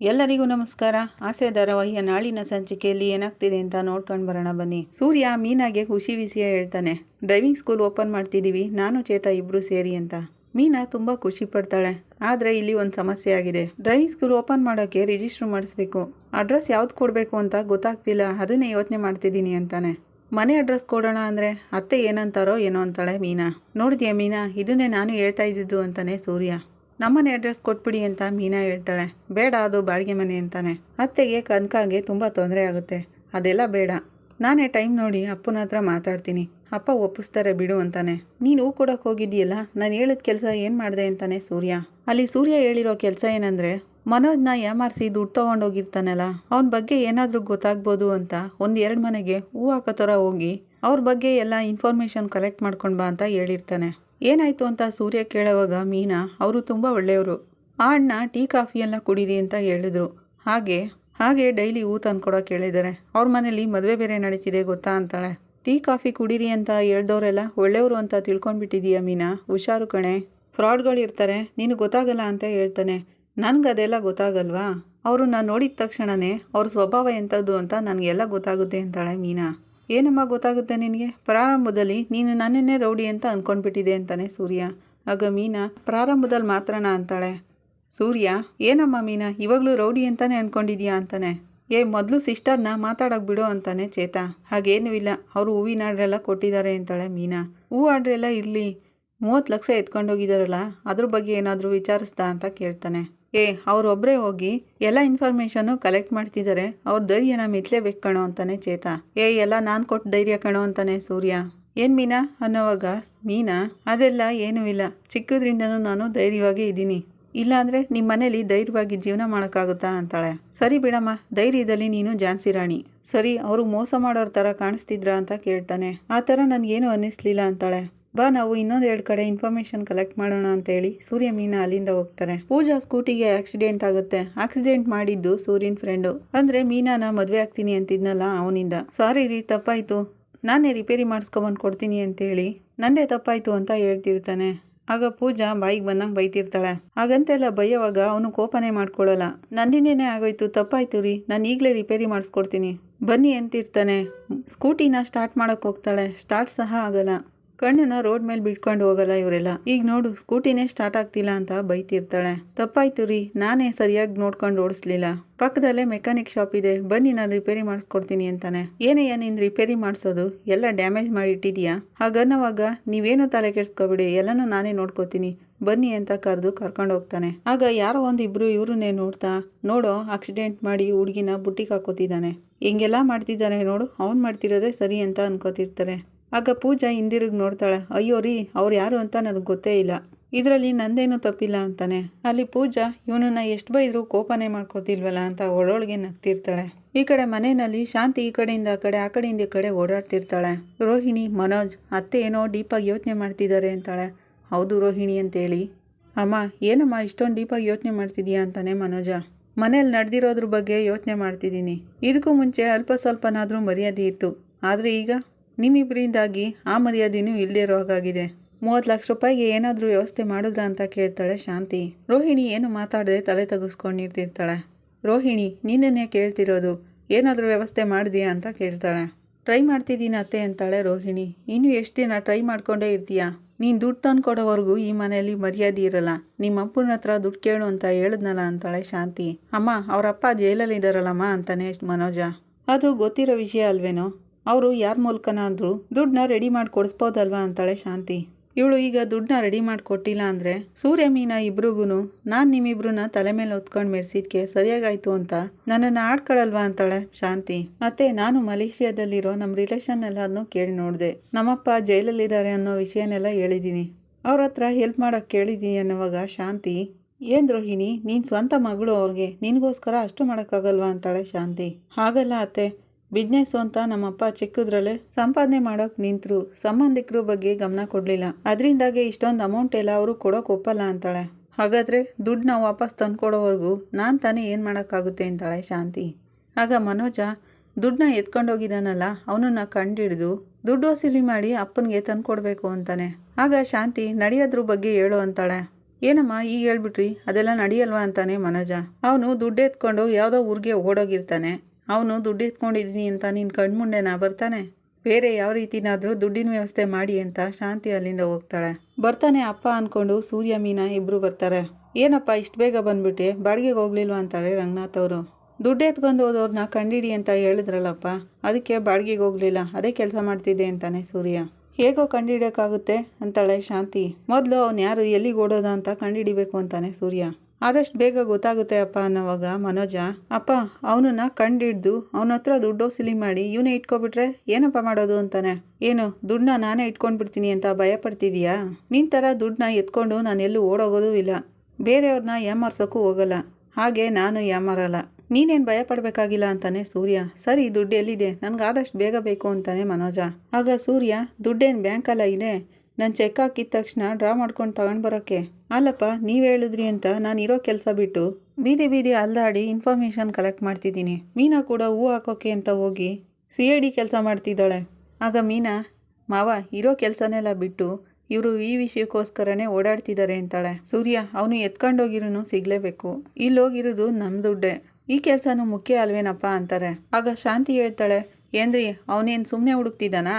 ಎಲ್ಲರಿಗೂ ನಮಸ್ಕಾರ. ಆಸೆ ಧಾರಾವಾಹಿಯ ನಾಳಿನ ಸಂಚಿಕೆಯಲ್ಲಿ ಏನಾಗ್ತಿದೆ ಅಂತ ನೋಡ್ಕೊಂಡು ಬರೋಣ ಬನ್ನಿ. ಸೂರ್ಯ ಮೀನಾಗೆ ಖುಷಿ ವಿಷಯ ಹೇಳ್ತಾನೆ. ಡ್ರೈವಿಂಗ್ ಸ್ಕೂಲ್ ಓಪನ್ ಮಾಡ್ತಿದ್ದೀವಿ. ನಾನು, ಚೇತ ಇಬ್ರು ಸೇರಿ ಅಂತ. ಮೀನಾ ತುಂಬ ಖುಷಿ ಪಡ್ತಾಳೆ. ಆದರೆ ಇಲ್ಲಿ ಒಂದು ಸಮಸ್ಯೆ ಆಗಿದೆ. ಡ್ರೈವಿಂಗ್ ಸ್ಕೂಲ್ ಓಪನ್ ಮಾಡೋಕ್ಕೆ ರಿಜಿಸ್ಟ್ರ್ ಮಾಡಿಸ್ಬೇಕು. ಅಡ್ರೆಸ್ ಯಾವ್ದು ಕೊಡಬೇಕು ಅಂತ ಗೊತ್ತಾಗ್ತಿಲ್ಲ. ಅದನ್ನೇ ಯೋಚನೆ ಮಾಡ್ತಿದ್ದೀನಿ ಅಂತಾನೆ. ಮನೆ ಅಡ್ರೆಸ್ ಕೊಡೋಣ ಅಂದರೆ ಅತ್ತೆ ಏನಂತಾರೋ ಏನೋ ಅಂತಾಳೆ ಮೀನಾ. ನೋಡಿದ್ಯಾ ಮೀನಾ? ಇದನ್ನೇ ನಾನು ಹೇಳ್ತಾ ಇದ್ದಿದ್ದು ಅಂತಾನೆ ಸೂರ್ಯ. ನಮ್ಮನೆ ಅಡ್ರೆಸ್ ಕೊಟ್ಬಿಡಿ ಅಂತ ಮೀನಾ ಹೇಳ್ತಾಳೆ. ಬೇಡ, ಅದು ಬಾಡಿಗೆ ಮನೆ ಅಂತಾನೆ. ಅತ್ತೆಗೆ ಕನಕಾಗೆ ತುಂಬ ತೊಂದರೆ ಆಗುತ್ತೆ. ಅದೆಲ್ಲ ಬೇಡ. ನಾನೇ ಟೈಮ್ ನೋಡಿ ಅಪ್ಪನ ಹತ್ರ ಮಾತಾಡ್ತೀನಿ. ಅಪ್ಪ ಒಪ್ಪಿಸ್ತಾರೆ ಬಿಡು ಅಂತಾನೆ. ನೀನು ಹೂ ಕೊಡೋಕೆ ಹೋಗಿದ್ದೀಯಲ್ಲ? ನಾನು ಹೇಳಿದ ಕೆಲಸ ಏನು ಮಾಡಿದೆ ಅಂತಾನೆ ಸೂರ್ಯ. ಅಲ್ಲಿ ಸೂರ್ಯ ಹೇಳಿರೋ ಕೆಲಸ ಏನಂದರೆ, ಮನೋಜ್ನ ಯಾಮಾರಿಸಿ ದುಡ್ಡು ತೊಗೊಂಡೋಗಿರ್ತಾನಲ್ಲ, ಅವನ ಬಗ್ಗೆ ಏನಾದರೂ ಗೊತ್ತಾಗ್ಬೋದು ಅಂತ ಒಂದು ಎರಡು ಮನೆಗೆ ಹೂ ಹಾಕೋ ಥರ ಹೋಗಿ ಅವ್ರ ಬಗ್ಗೆ ಎಲ್ಲ ಇನ್ಫಾರ್ಮೇಷನ್ ಕಲೆಕ್ಟ್ ಮಾಡ್ಕೊಂಡು ಬಾ ಅಂತ ಹೇಳಿರ್ತಾನೆ. ಏನಾಯಿತು ಅಂತ ಸೂರ್ಯ ಕೇಳುವಾಗ ಮೀನಾ, ಅವರು ತುಂಬ ಒಳ್ಳೆಯವರು. ಆ ಅಣ್ಣ ಟೀ, ಕಾಫಿ ಎಲ್ಲ ಕುಡೀರಿ ಅಂತ ಹೇಳಿದ್ರು. ಹಾಗೆ ಹಾಗೆ ಡೈಲಿ ಹೂ ತಂದ್ಕೊಡೋಕೆ ಹೇಳಿದ್ದಾರೆ. ಅವ್ರ ಮನೇಲಿ ಮದುವೆ ಬೇರೆ ನಡೀತಿದೆ ಗೊತ್ತಾ? ಅಂತಾಳೆ. ಟೀ, ಕಾಫಿ ಕುಡೀರಿ ಅಂತ ಹೇಳ್ದವರೆಲ್ಲ ಒಳ್ಳೆಯವರು ಅಂತ ತಿಳ್ಕೊಂಡ್ಬಿಟ್ಟಿದೀಯ ಮೀನಾ? ಹುಷಾರು ಕಣೆ. ಫ್ರಾಡ್ಗಳು ಇರ್ತಾರೆ. ನೀನು ಗೊತ್ತಾಗಲ್ಲ ಅಂತ ಹೇಳ್ತಾನೆ. ನನಗೆ ಅದೆಲ್ಲ ಗೊತ್ತಾಗಲ್ವಾ? ಅವರು ನಾನು ನೋಡಿದ ತಕ್ಷಣವೇ ಅವ್ರ ಸ್ವಭಾವ ಎಂಥದ್ದು ಅಂತ ನನಗೆಲ್ಲ ಗೊತ್ತಾಗುತ್ತೆ, ಅಂತಾಳೆ ಮೀನಾ. ಏನಮ್ಮ ಗೊತ್ತಾಗುತ್ತೆ ನಿನಗೆ? ಪ್ರಾರಂಭದಲ್ಲಿ ನೀನು ನನ್ನನ್ನೇ ರೌಡಿ ಅಂತ ಅಂದ್ಕೊಂಡ್ಬಿಟ್ಟಿದೆ ಅಂತಾನೆ ಸೂರ್ಯ. ಆಗ ಮೀನಾ ಪ್ರಾರಂಭದಲ್ಲಿ ಮಾತ್ರನಾ ಅಂತಾಳೆ. ಸೂರ್ಯ, ಏನಮ್ಮ ಮೀನಾ, ಇವಾಗಲೂ ರೌಡಿ ಅಂತಾನೆ ಅಂದ್ಕೊಂಡಿದ್ಯಾ ಅಂತಾನೆ. ಏ, ಮೊದಲು ಸಿಸ್ಟರ್ನ ಮಾತಾಡೋಕೆ ಬಿಡು ಅಂತಾನೆ ಚೇತ. ಹಾಗೇನೂ ಇಲ್ಲ, ಅವರು ಹೂವಿನ ಆರ್ಡ್ರೆಲ್ಲ ಕೊಟ್ಟಿದ್ದಾರೆ ಅಂತಾಳೆ ಮೀನಾ. ಹೂ ಆರ್ಡ್ರೆಲ್ಲ ಇರಲಿ, ಮೂವತ್ತು ಲಕ್ಷ ಎತ್ಕೊಂಡೋಗಿದ್ದಾರಲ್ಲ ಅದ್ರ ಬಗ್ಗೆ ಏನಾದರೂ ವಿಚಾರಿಸ್ದಾ? ಅಂತ ಕೇಳ್ತಾನೆ. ಏ ಅವರೊಬ್ಬರೇ ಹೋಗಿ ಎಲ್ಲ ಇನ್ಫಾರ್ಮೇಷನ್ನು ಕಲೆಕ್ಟ್ ಮಾಡ್ತಿದ್ದಾರೆ ಅವ್ರ ಧೈರ್ಯನ ಮೆಚ್ಚಲೇಬೇಕು ಕಣೋ ಅಂತಾನೆ ಚೇತ. ಏ, ಎಲ್ಲ ನಾನು ಕೊಟ್ಟು ಧೈರ್ಯ ಕಣೋ ಅಂತಾನೆ ಸೂರ್ಯ. ಏನು ಮೀನಾ? ಅನ್ನೋವಾಗ, ಮೀನಾ, ಅದೆಲ್ಲ ಏನೂ ಇಲ್ಲ. ಚಿಕ್ಕದ್ರಿಂದನೂ ನಾನು ಧೈರ್ಯವಾಗಿ ಇದ್ದೀನಿ. ಇಲ್ಲಾಂದರೆ ನಿಮ್ಮ ಮನೇಲಿ ಧೈರ್ಯವಾಗಿ ಜೀವನ ಮಾಡೋಕ್ಕಾಗುತ್ತಾ ಅಂತಾಳೆ. ಸರಿ ಬಿಡಮ್ಮ ಧೈರ್ಯದಲ್ಲಿ ನೀನು ಜಾನ್ಸಿ ರಾಣಿ. ಸರಿ, ಅವರು ಮೋಸ ಮಾಡೋರ ಥರ ಕಾಣಿಸ್ತಿದ್ರಾ ಅಂತ ಕೇಳ್ತಾನೆ. ಆ ಥರ ನನಗೇನು ಅನ್ನಿಸ್ಲಿಲ್ಲ ಅಂತಾಳೆ. ಬಾ ನಾವು ಇನ್ನೊಂದು ಎರಡು ಕಡೆ ಇನ್ಫಾರ್ಮೇಶನ್ ಕಲೆಕ್ಟ್ ಮಾಡೋಣ ಅಂತ ಹೇಳಿ ಸೂರ್ಯ ಮೀನಾ ಅಲ್ಲಿಂದ ಹೋಗ್ತಾರೆ ಪೂಜಾ ಸ್ಕೂಟಿಗೆ ಆಕ್ಸಿಡೆಂಟ್ ಆಗುತ್ತೆ. ಆಕ್ಸಿಡೆಂಟ್ ಮಾಡಿದ್ದು ಸೂರ್ಯನ್ ಫ್ರೆಂಡು ಅಂದ್ರೆ ಮೀನಾನ ಮದುವೆ ಆಗ್ತೀನಿ ಅಂತಿದ್ನಲ್ಲ ಅವನಿಂದ. ಸಾರಿ ರೀ, ತಪ್ಪಾಯ್ತು. ನಾನೇ ರಿಪೇರಿ ಮಾಡಿಸ್ಕೊಬಂದು ಕೊಡ್ತೀನಿ ಅಂತೇಳಿ ನಂದೇ ತಪ್ಪಾಯ್ತು ಅಂತ ಹೇಳ್ತಿರ್ತಾನೆ. ಆಗ ಪೂಜಾ ಬಾಯಿಗೆ ಬಂದಂಗೆ ಬೈತಿರ್ತಾಳೆ. ಹಾಗಂತೆಲ್ಲ ಬೈಯೋವಾಗ ಅವನು ಕೋಪನೆ ಮಾಡ್ಕೊಳ್ಳಲ್ಲ ನಂದಿನೇನೆ ಆಗೋಯ್ತು, ತಪ್ಪಾಯ್ತು ರೀ. ನಾನು ಈಗಲೇ ರಿಪೇರಿ ಮಾಡಿಸ್ಕೊಡ್ತೀನಿ. ಬನ್ನಿ ಅಂತಿರ್ತಾನೆ. ಸ್ಕೂಟಿನ ಸ್ಟಾರ್ಟ್ ಮಾಡೋಕ್ಕೆ ಹೋಗ್ತಾಳೆ. ಸ್ಟಾರ್ಟ್ ಸಹ ಆಗಲ್ಲ. ಕಣ್ಣನ್ನ ರೋಡ್ ಮೇಲೆ ಬಿಟ್ಕೊಂಡು ಹೋಗಲ್ಲ ಇವರೆಲ್ಲ. ಈಗ ನೋಡು, ಸ್ಕೂಟಿನೇ ಸ್ಟಾರ್ಟ್ ಆಗ್ತಿಲ್ಲ ಅಂತ ಬೈತಿರ್ತಾಳೆ. ತಪ್ಪಾಯ್ತು ರೀ, ನಾನೇ ಸರಿಯಾಗಿ ನೋಡ್ಕೊಂಡು ಓಡಿಸ್ಲಿಲ್ಲ. ಪಕ್ಕದಲ್ಲೇ ಮೆಕ್ಯಾನಿಕ್ ಶಾಪ್ ಇದೆ, ಬನ್ನಿ ನಾನು ರಿಪೇರಿ ಮಾಡಿಸ್ಕೊಡ್ತೀನಿ ಅಂತಾನೆ. ಏನೇ ನೀನು ರಿಪೇರಿ ಮಾಡಿಸೋದು, ಎಲ್ಲ ಡ್ಯಾಮೇಜ್ ಮಾಡಿ ಇಟ್ಟಿದ್ಯಾ ಹಾಗನ್ನೋವಾಗ ನೀವೇನು ತಲೆ ಕೆಡ್ಸ್ಕೊಬಿಡಿ, ಎಲ್ಲನೂ ನಾನೇ ನೋಡ್ಕೋತೀನಿ. ಬನ್ನಿ ಅಂತ ಕರೆದು ಕರ್ಕೊಂಡು ಹೋಗ್ತಾನೆ. ಆಗ ಯಾರೋ ಒಂದಿಬ್ರು ಇವ್ರನ್ನೇ ನೋಡ್ತಾ, ನೋಡೋ ಆಕ್ಸಿಡೆಂಟ್ ಮಾಡಿ ಹುಡುಗಿನ ಬುಟ್ಟಿಗೆ ಹಾಕೋತಿದ್ದಾನೆ. ಹಿಂಗೆಲ್ಲ ಮಾಡ್ತಿದ್ದಾನೆ ನೋಡು, ಅವ್ನು ಮಾಡ್ತಿರೋದೇ ಸರಿ ಅಂತ ಅನ್ಕೋತಿರ್ತಾರೆ. ಆಗ ಪೂಜಾ ಹಿಂದಿರುಗಿ ನೋಡ್ತಾಳೆ. ಅಯ್ಯೋ ರೀ, ಅವ್ರು ಯಾರು ಅಂತ ನನಗೆ ಗೊತ್ತೇ ಇಲ್ಲ. ಇದರಲ್ಲಿ ನಂದೇನು ತಪ್ಪಿಲ್ಲ ಅಂತಾನೆ. ಅಲ್ಲಿ ಪೂಜಾ, ಇವನನ್ನ ಎಷ್ಟು ಬೈದರೂ ಕೋಪನೇ ಮಾಡ್ಕೋತಿಲ್ವಲ್ಲ ಅಂತ ಒಳೊಳಗೆ ನಗ್ತಿರ್ತಾಳೆ. ಈ ಕಡೆ ಮನೆಯಲ್ಲಿ ಶಾಂತಿ ಈ ಕಡೆಯಿಂದ, ಆ ಕಡೆ, ಆ ಕಡೆಯಿಂದ ಈ ಕಡೆ ಓಡಾಡ್ತಿರ್ತಾಳೆ. ರೋಹಿಣಿ, ಮನೋಜ್, ಅತ್ತೆ ಏನೋ ಡೀಪಾಗಿ ಯೋಚನೆ ಮಾಡ್ತಿದ್ದಾರೆ ಅಂತಾಳೆ. ಹೌದು ರೋಹಿಣಿ ಅಂತೇಳಿ. ಅಮ್ಮ, ಏನಮ್ಮ ಇಷ್ಟೊಂದು ಡೀಪಾಗಿ ಯೋಚನೆ ಮಾಡ್ತಿದ್ಯಾ ಅಂತಾನೆ ಮನೋಜ. ಮನೇಲಿ ನಡೆದಿರೋದ್ರ ಬಗ್ಗೆ ಯೋಚನೆ ಮಾಡ್ತಿದ್ದೀನಿ ಇದಕ್ಕೂ ಮುಂಚೆ ಅಲ್ಪ ಸ್ವಲ್ಪನಾದರೂ ಮರ್ಯಾದೆ ಇತ್ತು. ಆದರೆ ಈಗ ನಿಮ್ಮಿಬ್ಬರಿಂದಾಗಿ ಆ ಮರ್ಯಾದೆನೂ ಇಲ್ಲದೇ ಇರೋ ಹಾಗಾಗಿದೆ. ಮೂವತ್ತು ಲಕ್ಷ ರೂಪಾಯಿಗೆ ಏನಾದರೂ ವ್ಯವಸ್ಥೆ ಮಾಡಿದ್ರಾ ಅಂತ ಕೇಳ್ತಾಳೆ ಶಾಂತಿ. ರೋಹಿಣಿ ಏನು ಮಾತಾಡದೆ ತಲೆ ತೆಗೆಸ್ಕೊಂಡಿರ್ತಿರ್ತಾಳೆ ರೋಹಿಣಿ, ನಿನ್ನನ್ನೇ ಕೇಳ್ತಿರೋದು. ಏನಾದರೂ ವ್ಯವಸ್ಥೆ ಮಾಡಿದೀಯಾ ಅಂತ ಕೇಳ್ತಾಳೆ. ಟ್ರೈ ಮಾಡ್ತಿದ್ದೀನಿ ಅತ್ತೆ ಅಂತಾಳೆ ರೋಹಿಣಿ. ಇನ್ನು ಎಷ್ಟು ದಿನ ಟ್ರೈ ಮಾಡ್ಕೊಂಡೇ ಇರ್ತೀಯಾ? ನೀನು ದುಡ್ಡು ತಂದು ಕೊಡೋವರೆಗೂ ಈ ಮನೆಯಲ್ಲಿ ಮರ್ಯಾದೆ ಇರಲ್ಲ. ನಿಮ್ಮ ಅಪ್ಪನ ಹತ್ರ ದುಡ್ಡು ಕೇಳು ಅಂತ ಹೇಳಿದ್ನಲ್ಲ ಅಂತಾಳೆ ಶಾಂತಿ. ಅಮ್ಮ, ಅವರಪ್ಪ ಜೈಲಲ್ಲಿ ಇದ್ದಾರಲ್ಲಮ್ಮ ಅಂತಾನೆ ಮನೋಜ. ಅದು ಗೊತ್ತಿರೋ ವಿಷಯ ಅಲ್ವೇನೋ? ಅವರು ಯಾರ ಮೂಲಕನಾದರೂ ದುಡ್ಡನ್ನ ರೆಡಿ ಮಾಡಿ ಕೊಡಿಸ್ಬೋದಲ್ವಾ ಅಂತಾಳೆ ಶಾಂತಿ. ಇವಳು ಈಗ ದುಡ್ಡನ್ನ ರೆಡಿ ಮಾಡಿ ಕೊಟ್ಟಿಲ್ಲ ಅಂದರೆ, ಸೂರ್ಯ, ಮೀನಾ ಇಬ್ರಿಗೂ ನಾನು ನಿಮ್ಮಿಬ್ರನ್ನ ತಲೆ ಮೇಲೆ ಹೊತ್ಕೊಂಡು ಮೆರೆಸಿದ್ಕೆ ಸರಿಯಾಗಾಯ್ತು ಅಂತ ನನ್ನನ್ನು ಆಡ್ಕೊಳಲ್ವಾ ಅಂತಾಳೆ ಶಾಂತಿ. ಮತ್ತೆ ನಾನು ಮಲೇಷಿಯಾದಲ್ಲಿರೋ ನಮ್ಮ ರಿಲೇಷನ್ ಎಲ್ಲರನ್ನೂ ಕೇಳಿ ನೋಡಿದೆ. ನಮ್ಮಪ್ಪ ಜೈಲಲ್ಲಿದ್ದಾರೆ ಅನ್ನೋ ವಿಷಯನೆಲ್ಲ ಹೇಳಿದ್ದೀನಿ ಅವ್ರ ಹತ್ರ ಹೆಲ್ಪ್ ಮಾಡೋಕ್ಕೆ ಕೇಳಿದ್ದೀನಿ ಅನ್ನೋವಾಗ ಶಾಂತಿ, ಏನ್ ರೋಹಿಣಿ ನೀನು ಸ್ವಂತ ಮಗಳು ಅವ್ರಿಗೆ, ನಿನಗೋಸ್ಕರ ಅಷ್ಟು ಮಾಡೋಕ್ಕಾಗಲ್ವಾ ಅಂತಾಳೆ ಶಾಂತಿ. ಹಾಗಲ್ಲ ಅತ್ತೆ ಬಿಸ್ನೆಸ್ಸು ಅಂತ ನಮ್ಮಪ್ಪ ಚಿಕ್ಕದ್ರಲ್ಲೇ ಸಂಪಾದನೆ ಮಾಡೋಕ್ ನಿಂತರು. ಸಂಬಂಧಿಕರ ಬಗ್ಗೆ ಗಮನ ಕೊಡಲಿಲ್ಲ. ಅದರಿಂದಾಗೆ ಇಷ್ಟೊಂದು ಅಮೌಂಟ್ ಎಲ್ಲ ಅವರು ಕೊಡೋಕೆ ಒಪ್ಪಲ್ಲ ಅಂತಾಳೆ. ಹಾಗಾದರೆ ದುಡ್ಡನ್ನ ವಾಪಸ್ ತಂದ್ಕೊಡೋವರೆಗೂ ನಾನು ತಾನೇ ಏನು ಮಾಡೋಕ್ಕಾಗುತ್ತೆ ಅಂತಾಳೆ ಶಾಂತಿ. ಆಗ ಮನೋಜ ದುಡ್ಡನ್ನ ಎತ್ಕೊಂಡೋಗಿದ್ದಾನಲ್ಲ ಅವನನ್ನ ಕಂಡಿಡಿದು ದುಡ್ಡು ವಸೂಲಿ ಮಾಡಿ ಅಪ್ಪನಿಗೆ ತಂದ್ಕೊಡ್ಬೇಕು ಅಂತಾನೆ. ಆಗ ಶಾಂತಿ ನಡೆಯೋದ್ರ ಬಗ್ಗೆ ಹೇಳು ಅಂತಾಳೆ. ಏನಮ್ಮ ಈಗ ಹೇಳ್ಬಿಟ್ರಿ? ಅದೆಲ್ಲ ನಡೆಯಲ್ವಾ ಅಂತಾನೆ ಮನೋಜ. ಅವನು ದುಡ್ಡು ಎತ್ಕೊಂಡು ಯಾವುದೋ ಊರಿಗೆ ಓಡೋಗಿರ್ತಾನೆ. ಅವನು ದುಡ್ಡು ಎತ್ಕೊಂಡಿದ್ದೀನಿ ಅಂತ ನಿನ್ನ ಕಣ್ಮುಂಡೆನ ಬರ್ತಾನೆ. ಬೇರೆ ಯಾವ ರೀತಿನಾದರೂ ದುಡ್ಡಿನ ವ್ಯವಸ್ಥೆ ಮಾಡಿ ಅಂತ ಶಾಂತಿ ಅಲ್ಲಿಂದ ಹೋಗ್ತಾಳೆ. ಬರ್ತಾನೆ ಅಪ್ಪ ಅಂದ್ಕೊಂಡು ಸೂರ್ಯ, ಮೀನಾ ಇಬ್ಬರು ಬರ್ತಾರೆ. ಏನಪ್ಪ ಇಷ್ಟು ಬೇಗ ಬಂದ್ಬಿಟ್ಟು? ಬಾಡಿಗೆಗೆ ಹೋಗ್ಲಿಲ್ವಾ ಅಂತಾಳೆ ರಂಗನಾಥ್ ಅವರು. ದುಡ್ಡು ಎತ್ಕೊಂಡು ಹೋದವ್ರನ್ನ ಕಂಡಿಡಿ ಅಂತ ಹೇಳಿದ್ರಲ್ಲಪ್ಪ. ಅದಕ್ಕೆ ಬಾಡಿಗೆಗೆ ಹೋಗ್ಲಿಲ್ಲ. ಅದೇ ಕೆಲಸ ಮಾಡ್ತಿದ್ದೆ ಅಂತಾನೆ ಸೂರ್ಯ. ಹೇಗೋ ಕಂಡಿಡಿಯೋಕ್ಕಾಗುತ್ತೆ ಅಂತಾಳೆ ಶಾಂತಿ. ಮೊದಲು ಅವ್ನು ಯಾರು ಎಲ್ಲಿಗೆ ಓಡೋದ ಅಂತ ಕಂಡಿಡಿಬೇಕು ಅಂತಾನೆ ಸೂರ್ಯ. ಆದಷ್ಟು ಬೇಗ ಗೊತ್ತಾಗುತ್ತೆ ಅಪ್ಪ ಅನ್ನೋವಾಗ ಮನೋಜ, ಅಪ್ಪ, ಅವನನ್ನ ಕಂಡಿಡ್ದು ಅವನ ಹತ್ರ ದುಡ್ಡು ವಸೂಲಿ ಮಾಡಿ ಇವನೇ ಇಟ್ಕೊಬಿಟ್ರೆ ಏನಪ್ಪ ಮಾಡೋದು ಅಂತಾನೆ? ಏನು, ದುಡ್ಡನ್ನ ನಾನೇ ಇಟ್ಕೊಂಡ್ಬಿಡ್ತೀನಿ ಅಂತ ಭಯ ಪಡ್ತಿದೀಯಾ ನಿನ್ ಥರ ದುಡ್ಡನ್ನ ಎತ್ಕೊಂಡು ನಾನು ಎಲ್ಲೂ ಓಡೋಗೋದೂ ಇಲ್ಲ. ಬೇರೆಯವ್ರನ್ನ ಯಾಮಾರ್ಸೋಕ್ಕೂ ಹೋಗಲ್ಲ. ಹಾಗೆ ನಾನು ಯಾಮಾರಲ್ಲ. ನೀನೇನು ಭಯ ಪಡಬೇಕಾಗಿಲ್ಲ ಅಂತಾನೆ ಸೂರ್ಯ. ಸರಿ, ದುಡ್ಡು ಎಲ್ಲಿದೆ? ನನಗೆ ಆದಷ್ಟು ಬೇಗ ಬೇಕು ಅಂತಾನೆ ಮನೋಜ. ಆಗ ಸೂರ್ಯ, ದುಡ್ಡೇನು ಬ್ಯಾಂಕಲ್ಲ ಇದೆ. ನಾನು ಚೆಕ್ ಹಾಕಿದ ತಕ್ಷಣ ಡ್ರಾ ಮಾಡ್ಕೊಂಡು ತಗೊಂಡು ಬರೋಕ್ಕೆ. ಅಲ್ಲಪ್ಪ, ನೀವು ಹೇಳಿದ್ರಿ ಅಂತ ನಾನು ಇರೋ ಕೆಲಸ ಬಿಟ್ಟು ಬೀದಿ ಬೀದಿ ಅಲ್ದಾಡಿ ಇನ್ಫಾರ್ಮೇಷನ್ ಕಲೆಕ್ಟ್ ಮಾಡ್ತಿದ್ದೀನಿ. ಮೀನಾ ಕೂಡ ಹೂ ಹಾಕೋಕೆ ಅಂತ ಹೋಗಿ ಸಿ ಐ ಡಿ ಕೆಲಸ ಮಾಡ್ತಿದ್ದಾಳೆ. ಆಗ ಮೀನಾ, ಮಾವ, ಇರೋ ಕೆಲಸನೆಲ್ಲ ಬಿಟ್ಟು ಇವರು ಈ ವಿಷಯಕ್ಕೋಸ್ಕರನೇ ಓಡಾಡ್ತಿದ್ದಾರೆ ಅಂತಾಳೆ. ಸೂರ್ಯ, ಅವನು ಎತ್ಕೊಂಡೋಗಿರೂ ಸಿಗ್ಲೇಬೇಕು. ಇಲ್ಲೋಗಿರೋದು ನಮ್ಮ ದುಡ್ಡೆ. ಈ ಕೆಲಸನೂ ಮುಖ್ಯ ಅಲ್ವೇನಪ್ಪ ಅಂತಾರೆ. ಆಗ ಶಾಂತಿ ಹೇಳ್ತಾಳೆ, ಏನ್ರಿ, ಅವನೇನು ಸುಮ್ಮನೆ ಹುಡುಕ್ತಿದ್ದಾನಾ?